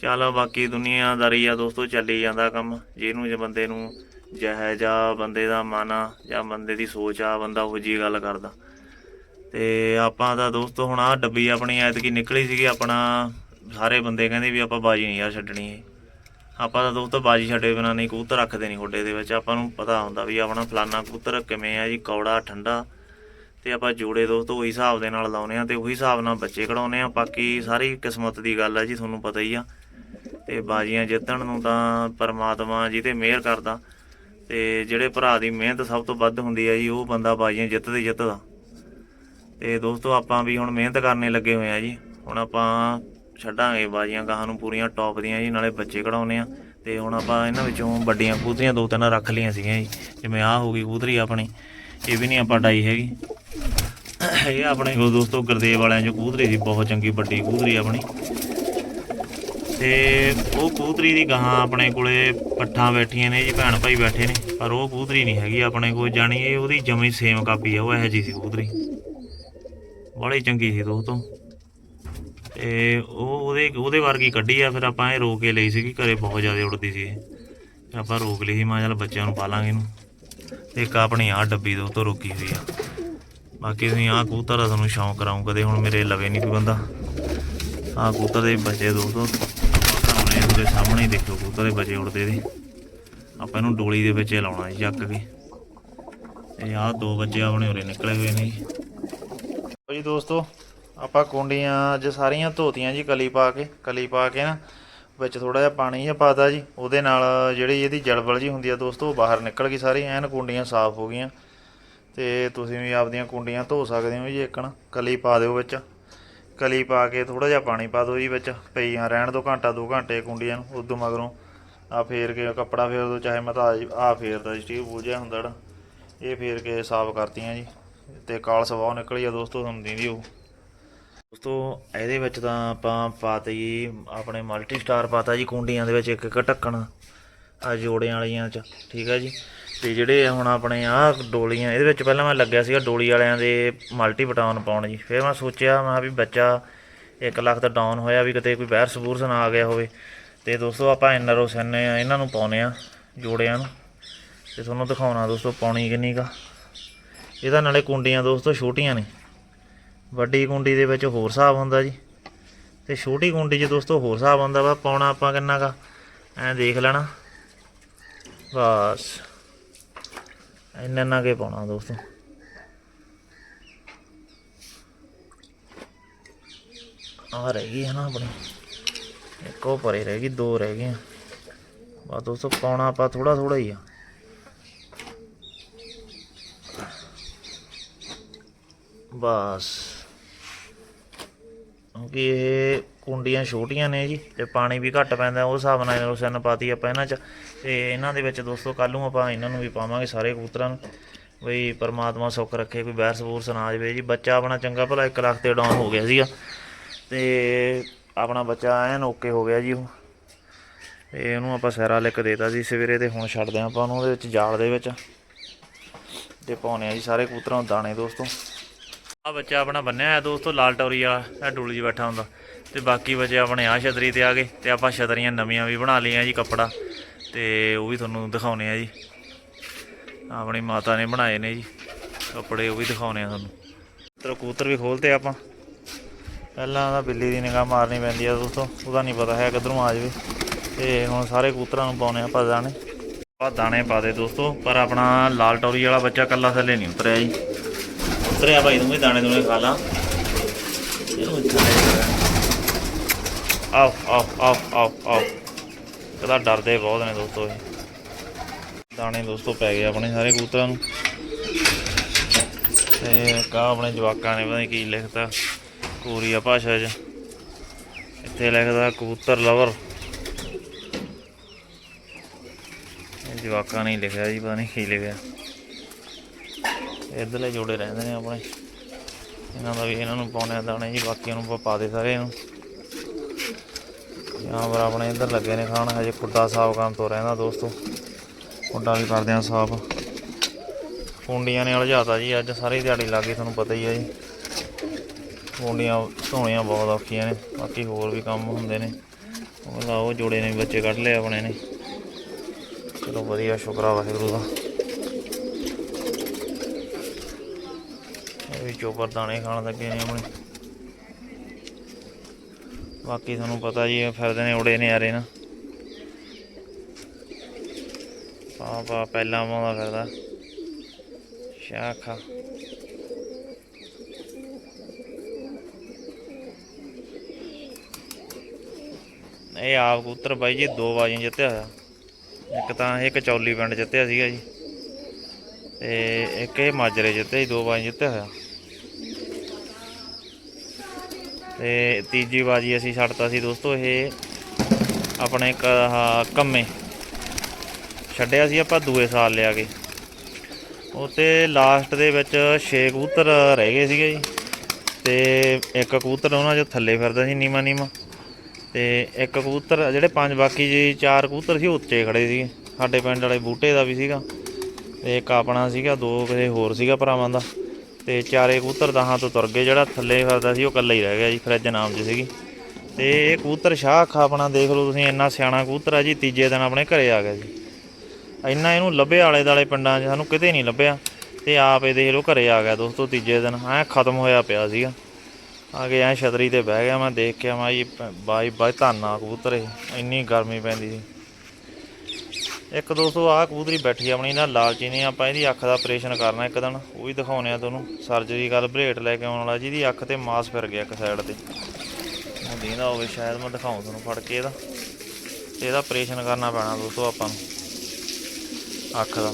ਚੱਲ ਬਾਕੀ ਦੁਨੀਆਦਾਰੀ ਆ ਦੋਸਤੋ, ਚੱਲੀ ਜਾਂਦਾ ਕੰਮ। ਜਿਹਨੂੰ ਜੇ ਬੰਦੇ ਨੂੰ ਜਿਹੇ ਜਾਂ ਬੰਦੇ ਦਾ ਮਨ ਆ, ਜਾਂ ਬੰਦੇ ਦੀ ਸੋਚ ਆ, ਬੰਦਾ ਉਹ ਜੀ ਗੱਲ ਕਰਦਾ। ਤੇ ਆਪਾਂ ਦਾ ਦੋਸਤੋ ਹੁਣ ਆ ਡੱਬੀ ਆਪਣੀ ਐਤਕੀ ਨਿਕਲੀ ਸੀਗੀ, ਆਪਣਾ ਸਾਰੇ ਬੰਦੇ ਕਹਿੰਦੇ ਵੀ ਆਪਾਂ ਬਾਜੀ ਨਹੀਂ ਯਾਰ ਛੱਡਣੀ ਇਹ। ਆਪਾਂ ਤਾਂ ਦੋਸਤੋ ਬਾਜੀ ਛੱਡੇ ਬਿਨਾਂ ਨਹੀਂ, ਕਬੂਤਰ ਰੱਖਦੇ ਨਹੀਂ ਖੋਡੇ ਦੇ ਵਿੱਚ। ਆਪਾਂ ਨੂੰ ਪਤਾ ਹੁੰਦਾ ਵੀ ਆਪਣਾ ਫਲਾਨਾ ਕਬੂਤਰ ਕਿਵੇਂ ਆ ਜੀ, ਕੌੜਾ, ਠੰਡਾ। ਤੇ ਆਪਾਂ ਜੋੜੇ ਦੋਸਤੋ ਉਹੀ ਹਿਸਾਬ ਦੇ ਨਾਲ ਲਾਉਨੇ ਆ ਤੇ ਉਹੀ ਹਿਸਾਬ ਨਾਲ ਬੱਚੇ ਕਢਾਉਨੇ ਆ ਬਾਕੀ ਸਾਰੀ ਕਿਸਮਤ ਦੀ ਗੱਲ ਆ ਜੀ, ਤੁਹਾਨੂੰ ਪਤਾ ਹੀ ਆ। ਤੇ ਬਾਜੀਆਂ ਜਿੱਤਣ ਨੂੰ ਤਾਂ ਪਰਮਾਤਮਾ ਜੀ ਤੇ ਮਿਹਰ ਕਰਦਾ। ਤੇ ਜਿਹੜੇ ਭਰਾ ਦੀ ਮਿਹਨਤ ਸਭ ਤੋਂ ਵੱਧ ਹੁੰਦੀ ਹੈ ਜੀ, ਉਹ ਬੰਦਾ ਬਾਜੀਆਂ ਜਿੱਤਦੇ ਜਿੱਤਦਾ ਤੇ ਦੋਸਤੋ, ਆਪਾਂ ਵੀ ਹੁਣ ਮਿਹਨਤ ਕਰਨੇ ਲੱਗੇ ਹੋਏ ਆ ਜੀ। ਹੁਣ ਆਪਾਂ ਛੱਡਾਂਗੇ ਬਾਜੀਆਂ ਗਾਹਾਂ ਨੂੰ ਪੂਰੀਆਂ ਟੌਪ ਦੀਆਂ ਜੀ, ਨਾਲੇ ਬੱਚੇ ਕਢਾਉਨੇ ਆ। ਤੇ ਹੁਣ ਆਪਾਂ ਇਹਨਾਂ ਵਿੱਚੋਂ ਵੱਡੀਆਂ ਕਬੂਤਰੀਆਂ ਦੋ ਤਿੰਨ ਰੱਖ ਲਈਆਂ ਸੀਗੀਆਂ ਜੀ। ਜਿਵੇਂ ਆਹ ਹੋ ਗਈ ਕੂਤਰੀ ਆਪਣੀ, ਇਹ ਵੀ ਨਹੀਂ ਆਪਾਂ ਡਾਈ ਹੈਗੀ। ਇਹ ਆਪਣੇ ਕੋਲ ਦੋਸਤੋ ਗੁਰਦੇਵ ਵਾਲਿਆਂ ਚੋਂ ਕਬੂਤਰੀ ਸੀ ਬਹੁਤ ਚੰਗੀ ਵੱਡੀ ਕਬੂਤਰੀ ਆਪਣੀ। ਤੇ ਉਹ ਕੂਤਰੀ ਦੀ ਗਾਹਾਂ ਆਪਣੇ ਕੋਲੇ ਪੱਠਾਂ ਬੈਠੀਆਂ ਨੇ ਜੀ, ਭੈਣ ਭਾਈ ਬੈਠੇ ਨੇ, ਪਰ ਉਹ ਕੂਤਰੀ ਨਹੀਂ ਹੈਗੀ ਆਪਣੇ ਕੋਲ, ਜਾਣੀ ਇਹ ਉਹਦੀ ਜਮੀ ਸੇਮ ਕਾਪੀ ਆ, ਉਹ ਇਹੋ ਜਿਹੀ ਸੀ ਕੂਤਰੀ ਬੜੀ ਚੰਗੀ ਸੀ ਦੋਸਤੋ। ਤੇ ਉਹ ਉਹਦੇ ਉਹਦੇ ਵਰਗੀ ਕੱਢੀ ਆ, ਫਿਰ ਆਪਾਂ ਇਹ ਰੋਕ ਕੇ ਲਈ ਸੀਗੀ, ਘਰੇ ਬਹੁਤ ਜ਼ਿਆਦਾ ਉੜਦੀ ਸੀ ਇਹ। ਆਪਾਂ ਰੋਕ ਲਈ ਸੀ, ਮਾਂ ਕਿਹਾ ਚੱਲ ਬੱਚਿਆਂ ਨੂੰ ਪਾਲਾਂਗੇ ਇਹਨੂੰ। ਤੇ ਇੱਕ ਆਪਣੀ ਆਹ ਡੱਬੀ ਦੋ ਤੋਂ ਰੋਕੀ ਹੋਈ ਆ। ਬਾਕੀ ਤੁਸੀਂ ਆਹ ਕਬੂਤਰ ਦਾ ਤੁਹਾਨੂੰ ਸ਼ੌਂਕ ਕਰਾਉਂ ਕਦੇ ਹੁਣ ਮੇਰੇ ਲਵੇ ਨਹੀਂ ਕੋਈ ਬੰਦਾ। ਆਹ ਕਬੂਤਰ ਦੇ ਬੱਚੇ ਦੋਸਤੋ। ਆਪਾਂ ਸਾਹਮਣੇ ਹੀ ਦੇਖੋ, ਕਬੂਤਰ ਦੇ ਬੱਚੇ ਉੜਦੇ ਦੇ ਆਪਾਂ ਇਹਨੂੰ ਡੋਲੀ ਦੇ ਵਿੱਚ ਲਾਉਣਾ ਜੀ, ਚੱਕ ਕੇ। ਤੇ ਆਹ ਦੋ ਬੱਚੇ ਆਪਣੇ ਉਰੇ ਨਿਕਲੇ ਹੋਏ ਨੇ ਜੀ। ਲਓ ਜੀ ਦੋਸਤੋ, ਆਪਾਂ ਕੁੰਡੀਆਂ ਅੱਜ ਸਾਰੀਆਂ ਧੋਤੀਆਂ ਜੀ, ਕਲੀ ਪਾ ਕੇ, ਕਲੀ ਪਾ ਕੇ ਨਾ, ਵਿੱਚ ਥੋੜਾ ਜਿਹਾ ਪਾਣੀ ਜਿਹਾ ਪਾਤਾ ਜੀ। ਉਹਦੇ ਨਾਲ ਜਿਹੜੀ ਇਹਦੀ ਜਲਬਲ ਜੀ ਹੁੰਦੀ ਆ ਦੋਸਤੋ, ਉਹ ਬਾਹਰ ਨਿਕਲ ਗਈ ਸਾਰੀ, ਐਨ ਕੁੰਡੀਆਂ ਸਾਫ਼ ਹੋ ਗਈਆਂ। ਤੇ ਤੁਸੀਂ ਵੀ ਆਪਦੀਆਂ ਕੁੰਡੀਆਂ ਧੋ ਸਕਦੇ ਹੋ ਜੀ ਇੱਕਣ ਕਲੀ ਪਾ ਦਿਓ ਵਿੱਚ। ਕਲੀ ਪਾ ਕੇ ਥੋੜਾ ਜਿਹਾ ਪਾਣੀ ਪਾ ਦਿਓ ਜੀ ਵਿੱਚ ਪਈਆਂ ਰਹਿਣ ਦੋ ਘੰਟਾ, ਦੋ ਘੰਟੇ ਕੁੰਡੀਆਂ ਨੂੰ, ਉਦੋਂ ਮਗਰੋਂ। ਆ ਫੇਰ ਕੇ ਕੱਪੜਾ ਫੇਰ ਦੋ ਚਾਹੇ ਮੈਂ ਤਾਂ ਆ ਫੇਰਦਾ ਜੀ ਸਟੀਵ ਬੂਝਿਆ ਹੁੰਦਾ ਜਿਹੜਾ। ਇਹ ਫੇਰ ਕੇ ਸਾਫ਼ ਕਰਤੀਆਂ ਜੀ, ਤੇ ਕਾਲ ਸਵਾਹ ਨਿਕਲੀ ਆ ਦੋਸਤੋ ਤੁਹਾਨੂੰ ਦੀਦੀ ਉਹ। ਦੋਸਤੋ, ਇਹਦੇ ਵਿੱਚ ਤਾਂ ਆਪਾਂ ਪਾਤੇ ਜੀ, ਆਪਣੇ ਮਲਟੀ ਸਟਾਰ ਪਾਤਾ ਜੀ ਕੁੰਡੀਆਂ ਦੇ ਵਿੱਚ ਇੱਕ ਇੱਕ ਢੱਕਣ। ਆ ਜੋੜਿਆਂ ਵਾਲੀਆਂ ਚ, ਠੀਕ ਹੈ ਜੀ? ਤੇ ਜਿਹੜੇ ਹੁਣ ਆਪਣੇ ਆ ਡੋਲੀਆਂ, ਇਹਦੇ ਵਿੱਚ ਪਹਿਲਾਂ ਮੈਂ ਲੱਗਿਆ ਸੀਗਾ ਡੋਲੀ ਵਾਲਿਆਂ ਦੇ ਮਲਟੀ ਬਟਾਉਨ ਪਾਉਣ ਜੀ। ਫਿਰ ਮੈਂ ਸੋਚਿਆ, ਮੈਂ ਵੀ ਬੱਚਾ 1 ਲੱਖ ਤਾਂ ਡਾਊਨ ਹੋਇਆ ਵੀ ਕਿਤੇ ਕੋਈ ਬਹਿਰ ਸਬੂਰਸ ਨਾ ਆ ਗਿਆ ਹੋਵੇ। ਤੇ ਦੋਸਤੋ ਆਪਾਂ ਐਨਰੋ ਸੈਨੇ ਆ, ਇਹਨਾਂ ਨੂੰ ਪਾਉਨੇ ਆ ਜੋੜਿਆਂ ਨੂੰ। ਤੇ ਤੁਹਾਨੂੰ ਦਿਖਾਉਣਾ ਦੋਸਤੋ ਪਾਉਣੀ ਕਿੰਨੀ ਕਾ ਇਹਦਾ ਨਾਲੇ ਕੁੰਡੀਆਂ ਦੋਸਤੋ ਛੋਟੀਆਂ ਨੇ। ਵੱਡੀ ਕੁੰਡੀ ਦੇ ਵਿੱਚ ਹੋਰ ਹਿਸਾਬ ਹੁੰਦਾ ਜੀ। ਤੇ ਛੋਟੀ ਕੁੰਡੀ 'ਚ ਦੋਸਤੋ ਹੋਰ ਹਿਸਾਬ ਹੁੰਦਾ ਵਾ, ਪਾਉਣਾ ਆਪਾਂ ਕਿੰਨਾ ਕਾ ਐਂ ਦੇਖ ਲੈਣਾ। ਬਸ। ਇੰਨਾ ਨਾ ਕੇ ਪਾਉਣਾ ਦੋਸਤੋ? ਆ ਰਹਿ ਗਈ ਹੈ ਨਾ ਆਪਣੀ। ਇੱਕੋ ਪਰੇ ਰਹਿ ਗਈ, ਦੋ ਰਹਿ ਗਈਆਂ। ਬਸ ਦੋਸਤੋ, ਪਾਉਣਾ ਆਪਾਂ ਥੋੜਾ ਥੋੜਾ ਹੀ ਆ। ਬਸ। ਕਿਉਂਕਿ ਇਹ ਕੁੰਡੀਆਂ ਛੋਟੀਆਂ ਨੇ ਜੀ, ਤੇ ਪਾਣੀ ਵੀ ਘੱਟ ਪੈਂਦਾ ਉਸ ਹਿਸਾਬ ਨਾਲ ਰੋਸ਼ਨ ਪਾਤੀ ਆਪਾਂ ਇਹਨਾਂ 'ਚ। ਤੇ ਇਹਨਾਂ ਦੇ ਵਿੱਚ ਦੋਸਤੋ ਕੱਲ ਨੂੰ ਆਪਾਂ ਇਹਨਾਂ ਨੂੰ ਵੀ ਪਾਵਾਂਗੇ ਸਾਰੇ ਕਬੂਤਰਾਂ ਨੂੰ। ਬਈ ਪਰਮਾਤਮਾ ਸੁੱਖ ਰੱਖੇ, ਕੋਈ ਬੈਰ ਸਬੂਰ ਨਾ ਆ ਜਾਵੇ ਜੀ। ਬੱਚਾ ਆਪਣਾ ਚੰਗਾ ਭਲਾ 1 ਲੱਖ ਤੇ ਡਾਊਨ ਹੋ ਗਿਆ ਸੀਗਾ। ਤੇ ਆਪਣਾ ਬੱਚਾ ਐਨ ਓਕੇ ਹੋ ਗਿਆ ਜੀ ਉਹ। ਤੇ ਇਹਨੂੰ ਆਪਾਂ ਸੈਰਾ ਲਿਖ ਦੇਤਾ ਸੀ ਸਵੇਰੇ ਤੇ ਹੁਣ ਛੱਡਦੇ ਆਪਾਂ ਉਹਨੂੰ ਉਹਦੇ ਵਿੱਚ ਜਾਲ ਦੇ ਵਿੱਚ। ਤੇ ਪਾਉਣੇ ਆ ਜੀ ਸਾਰੇ ਕਬੂਤਰਾਂ ਨੂੰ ਦਾਣੇ ਦੋਸਤੋ। ਆ ਬੱਚਾ ਆਪਣਾ ਬੰਨਿਆ ਹੈ ਦੋਸਤੋ, ਲਾਲ ਟੌਰੀ ਵਾਲਾ, ਇਹ ਡੂਲ ਜੀ ਬੈਠਾ ਹੁੰਦਾ। ਤੇ ਬਾਕੀ ਬੱਚੇ ਆਪਣੇ ਆ ਛਤਰੀ ਤੇ ਆ ਗਏ। ਤੇ ਆਪਾਂ ਛਤਰੀਆਂ ਨਵੀਆਂ ਵੀ ਬਣਾ ਲਈਆਂ ਜੀ ਕੱਪੜਾ। ਤੇ ਉਹ ਵੀ ਤੁਹਾਨੂੰ ਦਿਖਾਉਣੇ ਆ ਜੀ। ਆਪਣੀ ਮਾਤਾ ਨੇ ਬਣਾਏ ਨੇ ਜੀ। ਕੱਪੜੇ ਉਹ ਵੀ ਦਿਖਾਉਣੇ ਆ ਤੁਹਾਨੂੰ। ਤੇ ਕਬੂਤਰ ਵੀ ਖੋਲਤੇ ਆਪਾਂ। ਪਹਿਲਾਂ ਤਾਂ ਬਿੱਲੀ ਦੀ ਨਿਗਾਹ ਮਾਰਨੀ ਪੈਂਦੀ ਆ ਦੋਸਤੋ। ਉਹਦਾ ਨਹੀਂ ਪਤਾ ਹੈ ਕਿੱਧਰੋਂ ਆ ਜਾਵੇ। ਤੇ ਹੁਣ ਸਾਰੇ ਕਬੂਤਰਾਂ ਨੂੰ ਪਾਉਣੇ ਆਪਾਂ ਦਾਣੇ। ਆਪਾਂ ਦਾਣੇ ਪਾ ਦੇ ਦੋਸਤੋ। ਪਰ ਆਪਣਾ ਲਾਲ ਟੌਰੀ ਵਾਲਾ ਬੱਚਾ ਕੱਲਾ ਥੱਲੇ ਨਹੀਂ ਉਤਰਿਆ ਜੀ। ਉਤਰਿਆ ਭਾਈ, ਤੂੰ ਵੀ ਦਾਣੇ ਦੂਣੇ ਖਾ ਲਾ। ਇਹਨੂੰ ਇੱਥੇ ਲੈ ਜਾ ਆਓ ਆਓ ਆਓ ਆਓ ਆਓ। ਇਹਦਾ ਡਰਦੇ ਬਹੁਤ ਨੇ ਦੋਸਤੋ ਇਹ। ਦਾਣੇ ਦੋਸਤੋ ਪੈ ਗਏ ਆਪਣੇ ਸਾਰੇ ਕਬੂਤਰਾਂ ਨੂੰ। ਤੇ ਕਾ ਆਪਣੇ ਜਵਾਕਾਂ ਨੇ ਪਤਾ ਨਹੀਂ ਕੀ ਲਿਖਤਾ, ਕੋਰੀਆ ਭਾਸ਼ਾ 'ਚ। ਇੱਥੇ ਲਿਖਦਾ, ਕਬੂਤਰ ਲਵਰ ਜਵਾਕਾਂ ਨੇ ਲਿਖਿਆ ਜੀ, ਪਤਾ ਨਹੀਂ ਕੀ ਲਿਖਿਆ। ਇਧਰਲੇ ਜੋੜੇ ਰਹਿੰਦੇ ਨੇ ਆਪਣੇ। ਇਹਨਾਂ ਦਾ ਵੀ ਇਹਨਾਂ ਨੂੰ ਪਾਉਣੇ ਦਾਣੇ ਜੀ, ਬਾਕੀਆਂ ਨੂੰ ਪਾ ਦੇ ਸਾਰੇ ਨੂੰ ਜਾਨਵਰ ਆਪਣੇ ਇੱਧਰ ਲੱਗੇ ਨੇ ਖਾਣ, ਹਜੇ ਖੁੱਡਾ ਸਾਫ਼ ਕਰਨ ਤੋਂ ਰਹਿੰਦਾ ਦੋਸਤੋ। ਖੁੱਡਾ ਵੀ ਕਰਦੇ ਆ ਸਾਫ਼। ਫੁੰਡੀਆਂ ਨੇ ਉਲਝਾਤਾ ਜੀ, ਅੱਜ ਸਾਰੀ ਦਿਹਾੜੀ ਲੱਗ ਗਈ ਤੁਹਾਨੂੰ ਪਤਾ ਹੀ ਹੈ ਜੀ। ਫੁੰਡੀਆਂ ਧੋਣੀਆਂ ਬਹੁਤ ਔਖੀਆਂ ਨੇ, ਬਾਕੀ ਹੋਰ ਵੀ ਕੰਮ ਹੁੰਦੇ ਨੇ। ਉਹ ਲਾ ਉਹ ਜੋੜੇ ਨੇ ਬੱਚੇ ਕੱਢ ਲਏ ਆਪਣੇ ਨੇ। ਚਲੋ ਵਧੀਆ, ਸ਼ੁਕਰ ਆ ਵਾਹਿਗੁਰੂ ਦਾ। ਇਹ ਵੀ ਚੋਪਰ ਦਾਣੇ ਖਾਣ ਲੱਗੇ ਨੇ ਆਪਣੇ। ਬਾਕੀ ਤੁਹਾਨੂੰ ਪਤਾ ਜੀ ਇਹ ਫਿਰਦੇ ਨੇ ਉੜੇ ਨੇ ਆਰੇ ਨਾ। ਪਾ ਪਾ ਪਹਿਲਾਂ ਪਾਉਂਦਾ ਫਿਰਦਾ। ਸ਼ਾਖਾ। ਇਹ ਆਪ ਕਬੂਤਰ ਬਾਈ ਜੀ, ਦੋ ਬਾਜ਼ੀਆਂ ਜਿੱਤਿਆ ਹੋਇਆ। ਇੱਕ ਤਾਂ ਇਹ ਕਚੌਲੀ ਪਿੰਡ ਜਿੱਤਿਆ ਸੀਗਾ ਜੀ। ਤੇ ਇੱਕ ਇਹ ਮਾਜਰੇ ਜਿੱਤਿਆ ਜੀ ਦੋ ਬਾਜ਼ੀਆਂ ਜਿੱਤਿਆ ਹੋਇਆ। ਤੇ ਤੀਜੀ ਬਾਜੀ ਅਸੀਂ ਛੱਡਤਾ ਸੀ ਦੋਸਤੋ ਇਹ ਆਪਣੇ ਕ- ਕੰਮੇ। ਛੱਡਿਆ ਸੀ ਆਪਾਂ ਦੂਏ ਸਾਲ ਲਿਆ ਕੇ। ਉਹ ਤੇ ਲਾਸਟ ਦੇ ਵਿੱਚ 6 ਕਬੂਤਰ ਰਹਿ ਗਏ ਸੀਗੇ ਜੀ। ਤੇ ਇੱਕ ਕਬੂਤਰ ਉਹਨਾਂ ਚੋਂ ਥੱਲੇ ਫਿਰਦਾ ਸੀ ਨੀਮਾ ਨੀਮਾ ਤੇ ਇੱਕ ਕਬੂਤਰ, ਜਿਹੜੇ ਪੰਜ ਬਾਕੀ ਜੀ ਚਾਰ ਕਬੂਤਰ ਸੀ, ਉਹ ਉੱਚੇ ਖੜੇ ਸੀਗੇ। ਸਾਡੇ ਪਿੰਡ ਵਾਲੇ ਬੂਟੇ ਦਾ ਵੀ ਸੀਗਾ। ਤੇ ਇੱਕ ਆਪਣਾ ਸੀਗਾ, ਦੋ ਕਿਸੇ ਹੋਰ ਸੀਗਾ ਭਰਾਵਾਂ ਦਾ। ਤੇ ਚਾਰੇ ਕਬੂਤਰ ਦਹਾਂ ਤੋਂ ਤੁਰ ਗਏ, ਜਿਹੜਾ ਥੱਲੇ ਫਿਰਦਾ ਸੀ ਉਹ ਇਕੱਲਾ ਹੀ ਰਹਿ ਗਿਆ ਜੀ, ਫਰਿੱਜ ਨਾਮ ਦੀ ਸੀਗੀ। ਤੇ ਇਹ ਕਬੂਤਰ ਸ਼ਾਹ ਅੱਖਾਂ ਆਪਣਾ ਦੇਖ ਲਓ ਤੁਸੀਂ, ਇੰਨਾ ਸਿਆਣਾ ਕਬੂਤਰ ਆ ਜੀ, ਤੀਜੇ ਦਿਨ ਆਪਣੇ ਘਰੇ ਆ ਗਿਆ ਜੀ। ਇੰਨਾ ਇਹਨੂੰ ਲੱਭਿਆ ਆਲੇ ਦਾਲੇ ਪਿੰਡਾਂ 'ਚ, ਸਾਨੂੰ ਕਿਤੇ ਨਹੀਂ ਲੱਭਿਆ। ਤੇ ਆਪ ਇਹ ਦੇਖ ਲਓ ਘਰੇ ਆ ਗਿਆ ਦੋਸਤੋ, ਤੀਜੇ ਦਿਨ, ਐ ਖਤਮ ਹੋਇਆ ਪਿਆ ਸੀਗਾ। ਆ ਕੇ ਐ ਛਤਰੀ ਤੇ ਬਹਿ ਗਿਆ, ਮੈਂ ਦੇਖ ਕੇ ਮੈਂ ਜੀ ਪ- ਬਾਈ ਬਾਈ ਧਾਨਾ ਕਬੂਤਰ ਇਹ, ਇੰਨੀ ਗਰਮੀ ਪੈਂਦੀ ਸੀ। ਇੱਕ ਦੋਸਤੋ, ਆਹ ਕਬੂਤਰੀ ਬੈਠੀ ਆਪਣੀ ਨਾ ਲਾਲਚੀ ਨੇ ਆਪਾਂ ਇਹਦੀ ਅੱਖ ਦਾ ਆਪਰੇਸ਼ਨ ਕਰਨਾ ਇੱਕ ਦਿਨ, ਉਹ ਵੀ ਦਿਖਾਉਣੇ ਆ ਤੁਹਾਨੂੰ। ਸਰਜਰੀ ਗੱਲ ਬਲੇਟ ਲੈ ਕੇ ਆਉਣ ਵਾਲਾ, ਜਿਹਦੀ ਅੱਖ ਤੇ ਮਾਸ ਫਿਰ ਗਿਆ ਇੱਕ ਸਾਈਡ ਤੇ। ਉਹ ਦੀਂਦਾ ਹੋਵੇ, ਸ਼ਾਇਦ ਮੈਂ ਦਿਖਾਉਂ ਤੁਹਾਨੂੰ ਫੜ ਕੇ ਇਹਦਾ। ਤੇ ਇਹਦਾ ਆਪਰੇਸ਼ਨ ਕਰਨਾ ਪੈਣਾ ਦੋਸਤੋ ਆਪਾਂ ਨੂੰ, ਅੱਖ ਦਾ।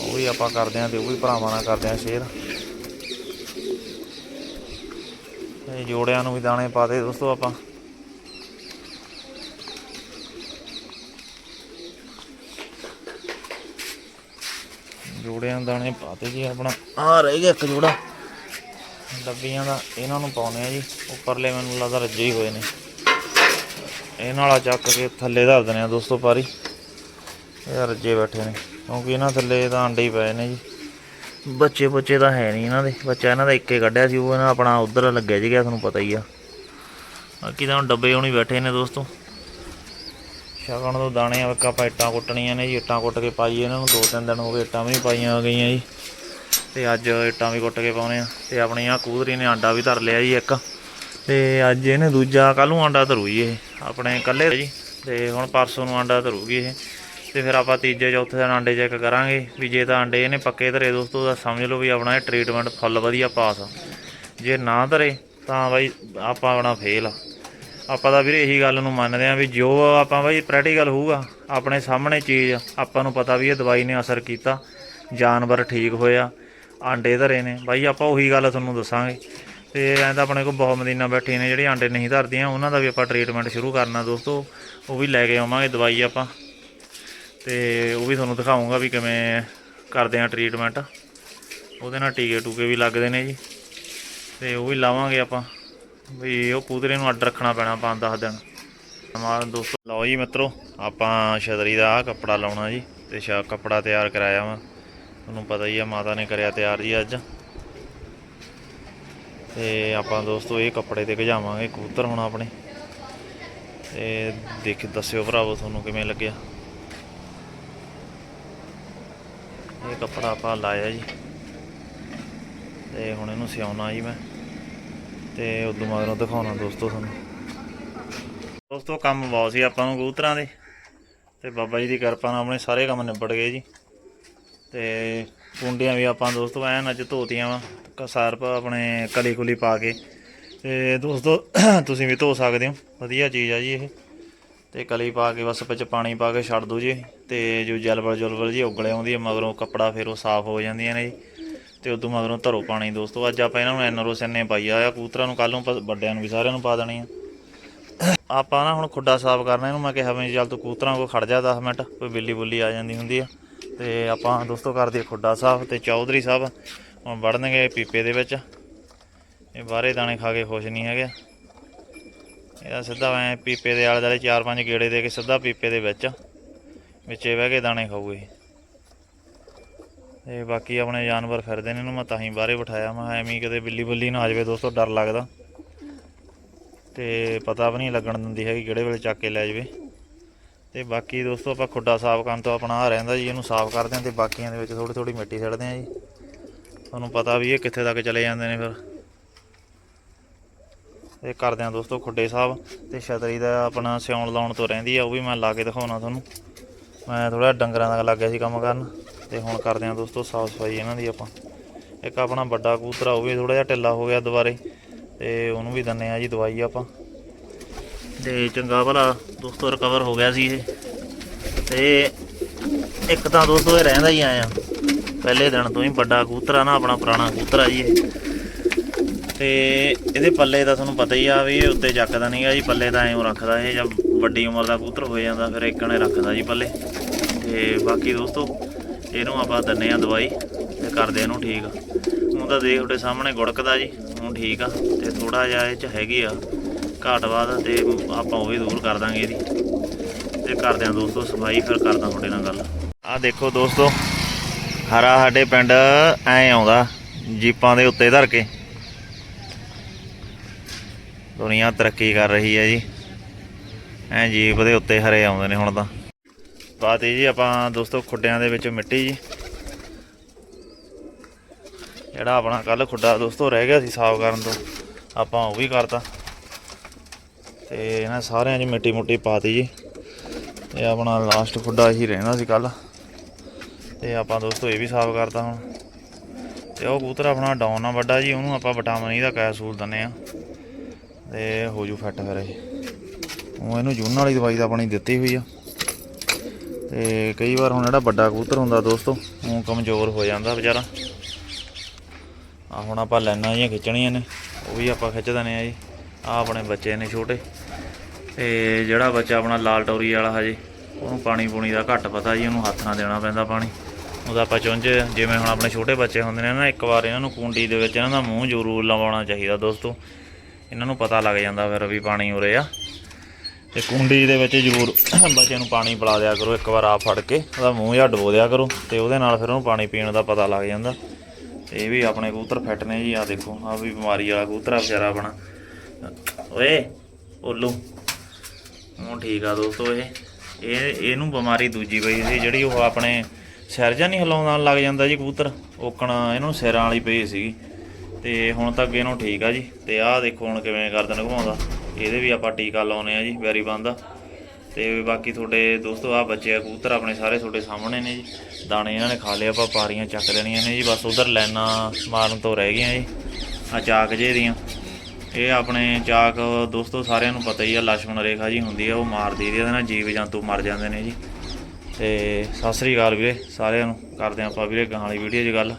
ਉਹ ਵੀ ਆਪਾਂ ਕਰਦੇ ਆਂ ਤੇ ਉਹ ਵੀ ਭਰਾਵਾਂ ਨਾਲ ਕਰਦੇ ਆਂ ਸ਼ੇਅਰ ਇਹ ਜੋੜਿਆਂ ਨੂੰ ਵੀ ਦਾਣੇ ਪਾ ਦੇ ਦੋਸਤੋ ਆਪਾਂ। ਜੋੜਿਆਂ ਦਾਣੇ ਪਾਤੇ ਜੀ ਆਪਣਾ। ਆ ਰਹਿ ਗਿਆ ਇੱਕ ਜੋੜਾ ਡੱਬੀਆਂ ਦਾ ਇਹਨਾਂ ਨੂੰ ਪਾਉਣੇ ਆ ਜੀ। ਉੱਪਰਲੇ ਮੈਨੂੰ ਲੱਗਦਾ ਰੱਜੇ ਹੀ ਹੋਏ ਨੇ। ਇਹ ਨਾਲਾ ਚੱਕ ਕੇ ਥੱਲੇ ਧਰ ਦਨੇ ਆ ਦੋਸਤੋ ਪਾਰੀ। ਇਹ ਰੱਜੇ ਬੈਠੇ ਨੇ। ਕਿਉਂਕਿ ਇਹਨਾਂ ਥੱਲੇ ਤਾਂ ਅੰਡੇ ਹੀ ਪਏ ਨੇ ਜੀ। ਬੱਚੇ ਬੱਚੇ ਤਾਂ ਹੈ ਨਹੀਂ ਇਹਨਾਂ ਦੇ। ਬੱਚਾ ਇਹਨਾਂ ਦਾ ਇੱਕੇ ਕੱਢਿਆ ਸੀ ਉਹ ਇਹਨਾਂ ਆਪਣਾ ਉਧਰ ਲੱਗਿਆ ਜੀ ਗਿਆ ਤੁਹਾਨੂੰ ਪਤਾ ਹੀ ਆ। ਬਾਕੀ ਤਾਂ ਡੱਬੇ ਹੋਣੀ ਬੈਠੇ ਨੇ ਦੋਸਤੋ। ਸ਼ਗਨ ਤੋਂ ਦਾਣੇ ਆ ਆਪਾਂ ਇੱਟਾਂ ਕੁੱਟਣੀਆਂ ਨੇ ਜੀ, ਇੱਟਾਂ ਕੁੱਟ ਕੇ ਪਾਈਏ ਇਹਨਾਂ ਨੂੰ ਦੋ ਤਿੰਨ ਦਿਨ ਹੋ ਗਏ ਇੱਟਾਂ ਵੀ ਨਹੀਂ ਪਾਈਆਂ ਗਈਆਂ ਜੀ। ਤੇ ਅੱਜ ਇੱਟਾਂ ਵੀ ਕੁੱਟ ਕੇ ਪਾਉਣੇ ਆ, ਤੇ ਆਪਣੀ ਆ ਕੂਦਰੀ ਨੇ ਆਂਡਾ ਵੀ ਧਰ ਲਿਆ ਜੀ ਇੱਕ। ਤੇ ਅੱਜ ਇਹਨੇ ਦੂਜਾ ਕੱਲ ਨੂੰ ਆਂਡਾ ਧਰੂ ਜੀ ਇਹ, ਆਪਣੇ ਇਕੱਲੇ ਜੀ। ਤੇ ਹੁਣ ਪਰਸੋਂ ਨੂੰ ਆਂਡਾ ਧਰੂਗੀ ਇਹ। ਤੇ ਫਿਰ ਆਪਾਂ ਤੀਜੇ, ਚੌਥੇ ਦਿਨ ਆਂਡੇ ਚੈੱਕ ਕਰਾਂਗੇ, ਵੀ ਜੇ ਤਾਂ ਆਂਡੇ ਇਹਨੇ ਪੱਕੇ ਧਰੇ, ਦੋਸਤੋ, ਤਾਂ ਸਮਝ ਲਓ ਵੀ ਆਪਣਾ ਇਹ ਟ੍ਰੀਟਮੈਂਟ ਫੁੱਲ ਵਧੀਆ ਪਾਸ ਆ। ਜੇ ਨਾ ਧਰੇ, ਤਾਂ ਬਾਈ ਆਪਾਂ ਆਪਣਾ ਫੇਲ ਆ। ਆਪਾਂ ਤਾਂ ਵੀਰੇ ਇਹੀ ਗੱਲ ਨੂੰ ਮੰਨਦੇ ਆ ਵੀ ਜੋ ਆਪਾਂ ਬਾਈ ਪ੍ਰੈਕਟੀਕਲ ਹੋਊਗਾ, ਆਪਣੇ ਸਾਹਮਣੇ ਚੀਜ਼ ਆਪਾਂ ਨੂੰ ਪਤਾ ਵੀ ਇਹ ਦਵਾਈ ਨੇ ਅਸਰ ਕੀਤਾ, ਜਾਨਵਰ ਠੀਕ ਹੋਇਆ, ਆਂਡੇ ਧਰੇ ਨੇ। ਬਾਈ ਆਪਾਂ ਉਹੀ ਗੱਲ ਤੁਹਾਨੂੰ ਦੱਸਾਂਗੇ। ਤੇ ਐਂ ਤਾਂ ਆਪਣੇ ਕੋਲ ਬਹੁਤ ਮਦੀਨਾ ਬੈਠੇ ਨੇ ਜਿਹੜੇ ਆਂਡੇ ਨਹੀਂ ਧਰਦੀਆਂ, ਉਹਨਾਂ ਦਾ ਵੀ ਆਪਾਂ ਟ੍ਰੀਟਮੈਂਟ ਸ਼ੁਰੂ ਕਰਨਾ ਦੋਸਤੋ। ਉਹ ਵੀ ਲੈ ਕੇ ਆਵਾਂਗੇ ਦਵਾਈ ਆਪਾਂ। ਤੇ ਉਹ ਵੀ ਤੁਹਾਨੂੰ ਦਿਖਾਉਂਗਾ ਵੀ ਕਿਵੇਂ ਕਰਦੇ ਆ ਟ੍ਰੀਟਮੈਂਟ ਉਹਦੇ ਨਾਲ ਟੀਕੇ ਟੂਕੇ ਵੀ ਲੱਗਦੇ ਨੇ ਜੀ। ਤੇ ਉਹ ਵੀ ਲਾਵਾਂਗੇ ਆਪਾਂ। ਵੀ ਉਹ ਕੂਦਰੇ ਨੂੰ ਅੱਡ ਰੱਖਣਾ ਪੈਣਾ ਪੰਜ 10 ਦਿਨ। ਮਾਰ ਦੋਸਤੋ, ਲਓ ਜੀ ਮਿੱਤਰੋ, ਆਪਾਂ ਛਤਰੀ ਦਾ ਆਹ ਕੱਪੜਾ ਲਾਉਣਾ ਜੀ ਤੇ ਸ਼ਾ ਕੱਪੜਾ ਤਿਆਰ ਕਰਾਇਆ ਵਾ। ਤੁਹਾਨੂੰ ਪਤਾ ਹੀ ਆ, ਮਾਤਾ ਨੇ ਕਰਿਆ ਤਿਆਰ ਜੀ ਅੱਜ। ਤੇ ਆਪਾਂ ਦੋਸਤੋ ਇਹ ਕੱਪੜੇ ਤੇ ਗਜਾਵਾਂਗੇ ਕਬੂਤਰ ਹੁਣ ਆਪਣੇ। ਤੇ ਦੇਖ, ਦੱਸਿਓ ਭਰਾਵੋ ਤੁਹਾਨੂੰ ਕਿਵੇਂ ਲੱਗਿਆ। ਇਹ ਕੱਪੜਾ ਆਪਾਂ ਲਾਇਆ ਜੀ। ਤੇ ਹੁਣ ਇਹਨੂੰ ਸਿਉਣਾ ਜੀ ਮੈਂ। ਤੇ ਉਦੋਂ ਮਗਰੋਂ ਦਿਖਾਉਣਾ ਦੋਸਤੋ ਤੁਹਾਨੂੰ। ਦੋਸਤੋ, ਕੰਮ ਬਹੁਤ ਸੀ ਆਪਾਂ ਨੂੰ ਕਬੂਤਰਾਂ ਦੇ। ਤੇ ਬਾਬਾ ਜੀ ਦੀ ਕਿਰਪਾ ਨਾਲ ਆਪਣੇ ਸਾਰੇ ਕੰਮ ਨਿਬੜ ਗਏ ਜੀ। ਤੇ ਕੁੰਡੀਆਂ ਵੀ ਆਪਾਂ ਦੋਸਤੋ ਐਨ ਅੱਜ ਧੋਤੀਆਂ ਵਾ ਕਸਾਰ ਆਪਣੇ ਕਲੀ ਕੁਲੀ ਪਾ ਕੇ। ਤੇ ਦੋਸਤੋ, ਤੁਸੀਂ ਵੀ ਧੋ ਸਕਦੇ ਹੋ। ਵਧੀਆ ਚੀਜ਼ ਆ ਜੀ ਇਹ। ਤੇ ਕਲੀ ਪਾ ਕੇ ਬਸ ਵਿੱਚ ਪਾਣੀ ਪਾ ਕੇ ਛੱਡ ਦੋ ਜੀ। ਤੇ ਜੋ ਜਲਬਲ ਜਲਬਲ ਜੀ ਉਗਲੇ ਆਉਂਦੀ ਹੈ ਮਗਰੋਂ ਕੱਪੜਾ ਫਿਰ ਉਹ ਸਾਫ਼ ਹੋ ਜਾਂਦੀਆਂ ਨੇ ਜੀ। ਤੇ ਉਦੋਂ ਮਗਰੋਂ ਧਰੋ ਪਾਣੀ ਦੋਸਤੋ, ਅੱਜ ਆਪਾਂ ਇਹਨਾਂ ਨੂੰ ਐਨਰੋਸਨ ਨੇ ਪਾਈ ਆ ਕਬੂਤਰਾਂ ਨੂੰ ਕੱਲ ਨੂੰ ਪ- ਵੱਡਿਆਂ ਨੂੰ ਵੀ ਸਾਰਿਆਂ ਨੂੰ ਪਾ ਦੇਣੀ ਆ। ਆਪਾਂ ਨਾ ਹੁਣ ਖੁੱਡਾ ਸਾਫ਼ ਕਰਨਾ, ਇਹਨੂੰ ਮੈਂ ਕਿਹਾ ਵੀ ਚੱਲ ਤੂੰ ਕੂਤਰਾਂ ਕੋਲ ਖੜ ਜਾ 10 ਮਿੰਟ, ਕੋਈ ਬਿੱਲੀ ਬੁੱਲੀ ਆ ਜਾਂਦੀ ਹੁੰਦੀ ਆ। ਤੇ ਆਪਾਂ ਦੋਸਤੋ ਕਰਦੇ ਖੁੱਡਾ ਸਾਫ਼ ਤੇ ਚੌਧਰੀ ਸਾਹਿਬ ਹੁਣ ਵੜਨਗੇ ਪੀਪੇ ਦੇ ਵਿੱਚ। ਇਹ ਬਾਹਰੇ ਦਾਣੇ ਖਾ ਕੇ ਖੁਸ਼ ਨਹੀਂ ਹੈਗੇ। ਇਹਦਾ ਸਿੱਧਾ ਐ ਪੀਪੇ ਦੇ ਆਲੇ ਦੁਆਲੇ ਚਾਰ ਪੰਜ ਗੇੜੇ ਦੇ ਕੇ ਸਿੱਧਾ ਪੀਪੇ ਦੇ ਵਿੱਚ, ਵਿੱਚੇ ਬਹਿ ਕੇ ਦਾਣੇ ਖਾਊ ਖਾਊਗੇ ਤੇ ਬਾਕੀ ਆਪਣੇ ਜਾਨਵਰ ਫਿਰਦੇ ਨੇ ਇਹਨੂੰ ਮੈਂ ਤਾਂ ਹੀ ਬਾਹਰੇ ਬਿਠਾਇਆ। ਮੈਂ ਕਿਹਾ ਐਵੇਂ ਹੀ ਕਿਤੇ ਬਿੱਲੀ ਬੁੱਲੀ ਨਾ ਆ ਜਾਵੇ ਦੋਸਤੋ, ਡਰ ਲੱਗਦਾ। ਤੇ ਪਤਾ ਵੀ ਨਹੀਂ ਲੱਗਣ ਦਿੰਦੀ ਹੈਗੀ ਕਿਹੜੇ ਵੇਲੇ ਚੱਕ ਕੇ ਲੈ ਜਾਵੇ। ਤੇ ਬਾਕੀ ਦੋਸਤੋ, ਆਪਾਂ ਖੁੱਡਾ ਸਾਫ਼ ਕਰਨ ਤੋਂ ਆਪਣਾ ਆ ਰਹਿੰਦਾ ਜੀ, ਇਹਨੂੰ ਸਾਫ਼ ਕਰਦੇ ਹਾਂ ਤੇ ਬਾਕੀਆਂ ਦੇ ਵਿੱਚ ਥੋੜੀ ਥੋੜੀ ਮਿੱਟੀ ਛੱਡਦੇ ਹਾਂ ਜੀ। ਤੁਹਾਨੂੰ ਪਤਾ ਵੀ ਇਹ ਕਿੱਥੇ ਤੱਕ ਚਲੇ ਜਾਂਦੇ ਨੇ ਫਿਰ। ਇਹ ਕਰਦੇ ਹਾਂ ਦੋਸਤੋ ਖੁੱਡੇ ਸਾਹਿਬ ਤੇ ਛਤਰੀ ਦਾ ਆਪਣਾ ਸਿਉਣ ਲਾਉਣ ਤੋਂ ਰਹਿੰਦੀ ਆ, ਉਹ ਵੀ ਮੈਂ ਲਾ ਕੇ ਦਿਖਾਉਣਾ ਤੁਹਾਨੂੰ। ਮੈਂ ਥੋੜਾ ਡੰਗਰਾਂ ਦਾ ਲੱਗਿਆ ਸੀ ਕੰਮ ਕਰਨ। ਤੇ ਹੁਣ ਕਰਦੇ ਹਾਂ ਦੋਸਤੋ, ਸਾਫ਼ ਸਫ਼ਾਈ ਇਹਨਾਂ ਦੀ ਆਪਾਂ। ਇੱਕ ਆਪਣਾ ਵੱਡਾ ਕਬੂਤਰ ਉਹ ਵੀ ਥੋੜਾ ਜਿਹਾ ਢਿੱਲਾ ਹੋ ਗਿਆ ਦੁਬਾਰੇ, ਤੇ ਉਹਨੂੰ ਵੀ ਦੰਨੇ ਆ ਜੀ ਦਵਾਈ ਆਪਾਂ। ਤੇ ਚੰਗਾ ਭਲਾ ਦੋਸਤੋ ਰਿਕਵਰ ਹੋ ਗਿਆ ਸੀ ਇਹ। ਤੇ ਇੱਕ ਤਾਂ ਦੋਸਤੋ ਇਹ ਰਹਿੰਦਾ ਹੀ ਆਇਆ। ਪਹਿਲੇ ਦਿਨ ਤੋਂ ਹੀ ਵੱਡਾ ਕਬੂਤਰ ਨਾ, ਆਪਣਾ ਪੁਰਾਣਾ ਕਬੂਤਰ ਜੀ ਇਹ। ਤੇ ਇਹਦੇ ਪੱਲੇ ਦਾ ਤੁਹਾਨੂੰ ਪਤਾ ਹੀ ਆ ਵੀ ਇਹ ਉੱਤੇ ਚੱਕਦਾ ਨਹੀਂਗਾ ਜੀ, ਪੱਲੇ ਤਾਂ ਐਂ ਰੱਖਦਾ ਇਹ ਜਦ ਵੱਡੀ ਉਮਰ ਦਾ ਕਬੂਤਰ ਹੋ ਜਾਂਦਾ, ਫਿਰ ਇੱਕ ਨੇ ਰੱਖਦਾ ਜੀ ਪੱਲੇ। ਤੇ ਬਾਕੀ ਦੋਸਤੋ ਇਹਨੂੰ ਆਪਾਂ ਦਿੰਨੇ ਆ ਦਵਾਈ ਤੇ ਕਰਦੇ ਇਹਨੂੰ ਠੀਕ। ਹੁਣ ਤਾਂ ਦੇਖ ਤੁਹਾਡੇ ਸਾਹਮਣੇ ਗੁੜਕਦਾ ਜੀ, ਹੁਣ ਠੀਕ ਆ ਤੇ ਥੋੜਾ ਜਿਹਾ ਇਹ ਚ ਹੈਗੀ ਆ ਘਾਟਵਾਦ ਤੇ ਆਪਾਂ ਉਹ ਵੀ ਦੂਰ ਕਰ ਦਾਂਗੇ ਇਹਦੀ। ਤੇ ਕਰਦੇ ਆ ਦੋਸਤੋ ਸਫ਼ਾਈ ਫਿਰ ਕਰਦਾ ਤੁਹਾਡੇ ਨਾਲ ਗੱਲ। ਆ ਦੇਖੋ ਦੋਸਤੋ, ਹਰਾ ਸਾਡੇ ਪਿੰਡ ਐ ਆਉਂਦਾ, ਜੀਪਾਂ ਦੇ ਉੱਤੇ ਧਰ ਕੇ। ਦੁਨੀਆ ਤਰੱਕੀ ਕਰ ਰਹੀ ਹੈ ਜੀ। ਐ ਜੀਪ ਦੇ ਉੱਤੇ ਹਰੇ ਆਉਂਦੇ ਨੇ ਹੁਣ ਤਾਂ। ਬਾਤੀ ਜੀ, ਆਪਾਂ ਦੋਸਤੋ ਖੁੱਡਿਆਂ ਦੇ ਵਿੱਚ ਮਿੱਟੀ ਜੀ। ਜਿਹੜਾ ਆਪਣਾ ਕੱਲ ਖੁੱਡਾ ਦੋਸਤੋ ਰਹਿ ਗਿਆ ਸੀ ਸਾਫ਼ ਕਰਨ ਤੋਂ, ਆਪਾਂ ਉਹ ਵੀ ਕਰਤਾ। ਤੇ ਇਹਨਾਂ ਸਾਰਿਆਂ 'ਚ ਮਿੱਟੀ ਮੁੱਟੀ ਪਾਤੀ ਜੀ। ਤੇ ਆਪਣਾ ਲਾਸਟ ਖੁੱਡਾ ਹੀ ਰਹਿੰਦਾ ਸੀ ਕੱਲ ਤੇ ਆਪਾਂ ਦੋਸਤੋ ਇਹ ਵੀ ਸਾਫ਼ ਕਰਤਾ ਹੁਣ। ਤੇ ਉਹ ਕਬੂਤਰ ਆਪਣਾ ਡਾਊਨ ਆ ਵੱਡਾ ਜੀ, ਉਹਨੂੰ ਆਪਾਂ ਵਿਟਾਮਿਨ ਈ e ਦਾ ਕੈਪਸੂਲ ਦਿੰਨੇ ਆ ਤੇ ਹੋ ਜੂ ਫਿੱਟ ਫਿਰ ਇਹ। ਉਹ ਇਹਨੂੰ ਜੂਨ ਵਾਲੀ ਦਵਾਈ ਤਾਂ ਆਪਣੀ ਦਿੱਤੀ ਹੋਈ ਆ। ਤੇ ਕਈ ਵਾਰ ਹੁਣ ਜਿਹੜਾ ਵੱਡਾ ਕਬੂਤਰ ਹੁੰਦਾ ਦੋਸਤੋ, ਉਹ ਕਮਜ਼ੋਰ ਹੋ ਜਾਂਦਾ ਵਿਚਾਰਾ। ਆ ਹੁਣ ਆਪਾਂ ਲਾਈਨਾਂ ਜੀਆਂ ਖਿੱਚਣੀਆਂ ਨੇ, ਉਹ ਵੀ ਆਪਾਂ ਖਿੱਚ ਦਨੇ ਆ ਜੀ। ਆ ਆਪਣੇ ਬੱਚੇ ਨੇ ਛੋਟੇ। ਤੇ ਜਿਹੜਾ ਬੱਚਾ ਆਪਣਾ ਲਾਲ ਟੌਰੀ ਵਾਲਾ ਹਜੇ, ਉਹਨੂੰ ਪਾਣੀ ਪੂਣੀ ਦਾ ਘੱਟ ਪਤਾ ਜੀ, ਉਹਨੂੰ ਹੱਥ ਨਾਲ ਦੇਣਾ ਪੈਂਦਾ ਪਾਣੀ। ਉਹਦਾ ਆਪਾਂ ਚੁੰਝ, ਜਿਵੇਂ ਹੁਣ ਆਪਣੇ ਛੋਟੇ ਬੱਚੇ ਹੁੰਦੇ ਨੇ ਨਾ, ਇੱਕ ਵਾਰ ਇਹਨਾਂ ਨੂੰ ਕੁੰਡੀ ਦੇ ਵਿੱਚ ਇਹਨਾਂ ਦਾ ਮੂੰਹ ਜ਼ਰੂਰ ਲਵਾਉਣਾ ਚਾਹੀਦਾ ਦੋਸਤੋ। ਇਹਨਾਂ ਨੂੰ ਪਤਾ ਲੱਗ ਜਾਂਦਾ ਫਿਰ ਵੀ ਪਾਣੀ ਉਰੇ ਆ। ਤੇ ਕੁੰਡੀ ਦੇ ਵਿੱਚ ਜ਼ਰੂਰ ਬੱਚੇ ਨੂੰ ਪਾਣੀ ਪਿਲਾ ਦਿਆ ਕਰੋ, ਇੱਕ ਵਾਰ ਆਪ ਫੜ ਕੇ, ਉਹਦਾ ਮੂੰਹ ਜਾਂ ਡਬੋ ਦਿਆ ਕਰੋ ਤੇ ਉਹਦੇ ਨਾਲ ਫਿਰ ਉਹਨੂੰ ਪਾਣੀ ਪੀਣ ਦਾ ਪਤਾ ਲੱਗ ਜਾਂਦਾ। ਤੇ ਇਹ ਵੀ ਆਪਣੇ ਕਬੂਤਰ ਫਿੱਟ ਨੇ ਜੀ ਆ ਦੇਖੋ ਆ ਵੀ ਬਿਮਾਰੀ ਵਾਲਾ ਕਬੂਤਰ ਆ ਵਿਚਾਰਾ ਆਪਣਾ। ਓਏ, ਉੱਲੂ, ਹੁਣ ਠੀਕ ਆ ਦੋਸਤੋ ਇਹ। ਇਹ, ਇਹਨੂੰ ਬਿਮਾਰੀ ਦੂਜੀ ਪਈ ਸੀ, ਜਿਹੜੀ ਉਹ ਆਪਣੇ ਸਿਰ ਜਾਂ ਨਹੀਂ ਹਿਲਾਉਣ ਲੱਗ ਜਾਂਦਾ ਜੀ ਕਬੂਤਰ, ਓਕਣਾ ਇਹਨੂੰ ਸਿਰਾਂ ਵਾਲੀ ਪਈ ਸੀਗੀ। ਤੇ ਹੁਣ ਤਾਂ ਅੱਗੇ ਨੂੰ ਠੀਕ ਆ ਜੀ, ਤੇ ਆਹ ਦੇਖੋ ਹੁਣ ਕਿਵੇਂ ਕਰਦਨ ਘੁਮਾਉਂਦਾ। ਇਹਦੇ ਵੀ ਆਪਾਂ ਟੀਕਾ ਲਾਉਨੇ ਆ ਜੀ ਵੈਰੀਬਨ ਦਾ ਤੇ ਬਾਕੀ ਤੁਹਾਡੇ ਦੋਸਤੋ ਆ ਬੱਚੇ ਆ, ਕਬੂਤਰ ਆਪਣੇ ਸਾਰੇ ਤੁਹਾਡੇ ਸਾਹਮਣੇ ਨੇ ਜੀ। ਦਾਣੇ ਇਹਨਾਂ ਨੇ ਖਾ ਲਏ, ਆਪਾਂ ਪਾਰੀਆਂ ਚੱਕ ਲੈਣੀਆਂ ਨੇ ਜੀ। ਬਸ ਉਧਰ ਲਾਈਨਾਂ ਮਾਰਨ ਤੋਂ ਰਹਿ ਗਈਆਂ ਜੀ। ਆ ਚਾਕ ਜੇ ਦੀਆਂ। ਇਹ ਆਪਣੇ ਚਾਕ ਦੋਸਤੋ, ਸਾਰਿਆਂ ਨੂੰ ਪਤਾ ਹੀ ਆ, ਲਛਮਣ ਰੇਖਾ ਜੀ ਹੁੰਦੀ ਆ, ਉਹ ਮਾਰਦੀ ਇਹਦੇ ਨਾਲ ਜੀਵ ਜੰਤੂ ਮਰ ਜਾਂਦੇ ਨੇ ਜੀ। ਤੇ ਸਤਿ ਸ੍ਰੀ ਅਕਾਲ ਵੀਰੇ, ਸਾਰਿਆਂ ਨੂੰ। ਕਰਦੇ ਆਪਾਂ ਵੀਰੇ ਗਾਂ ਵੀਡੀਓ 'ਚ ਗੱਲ।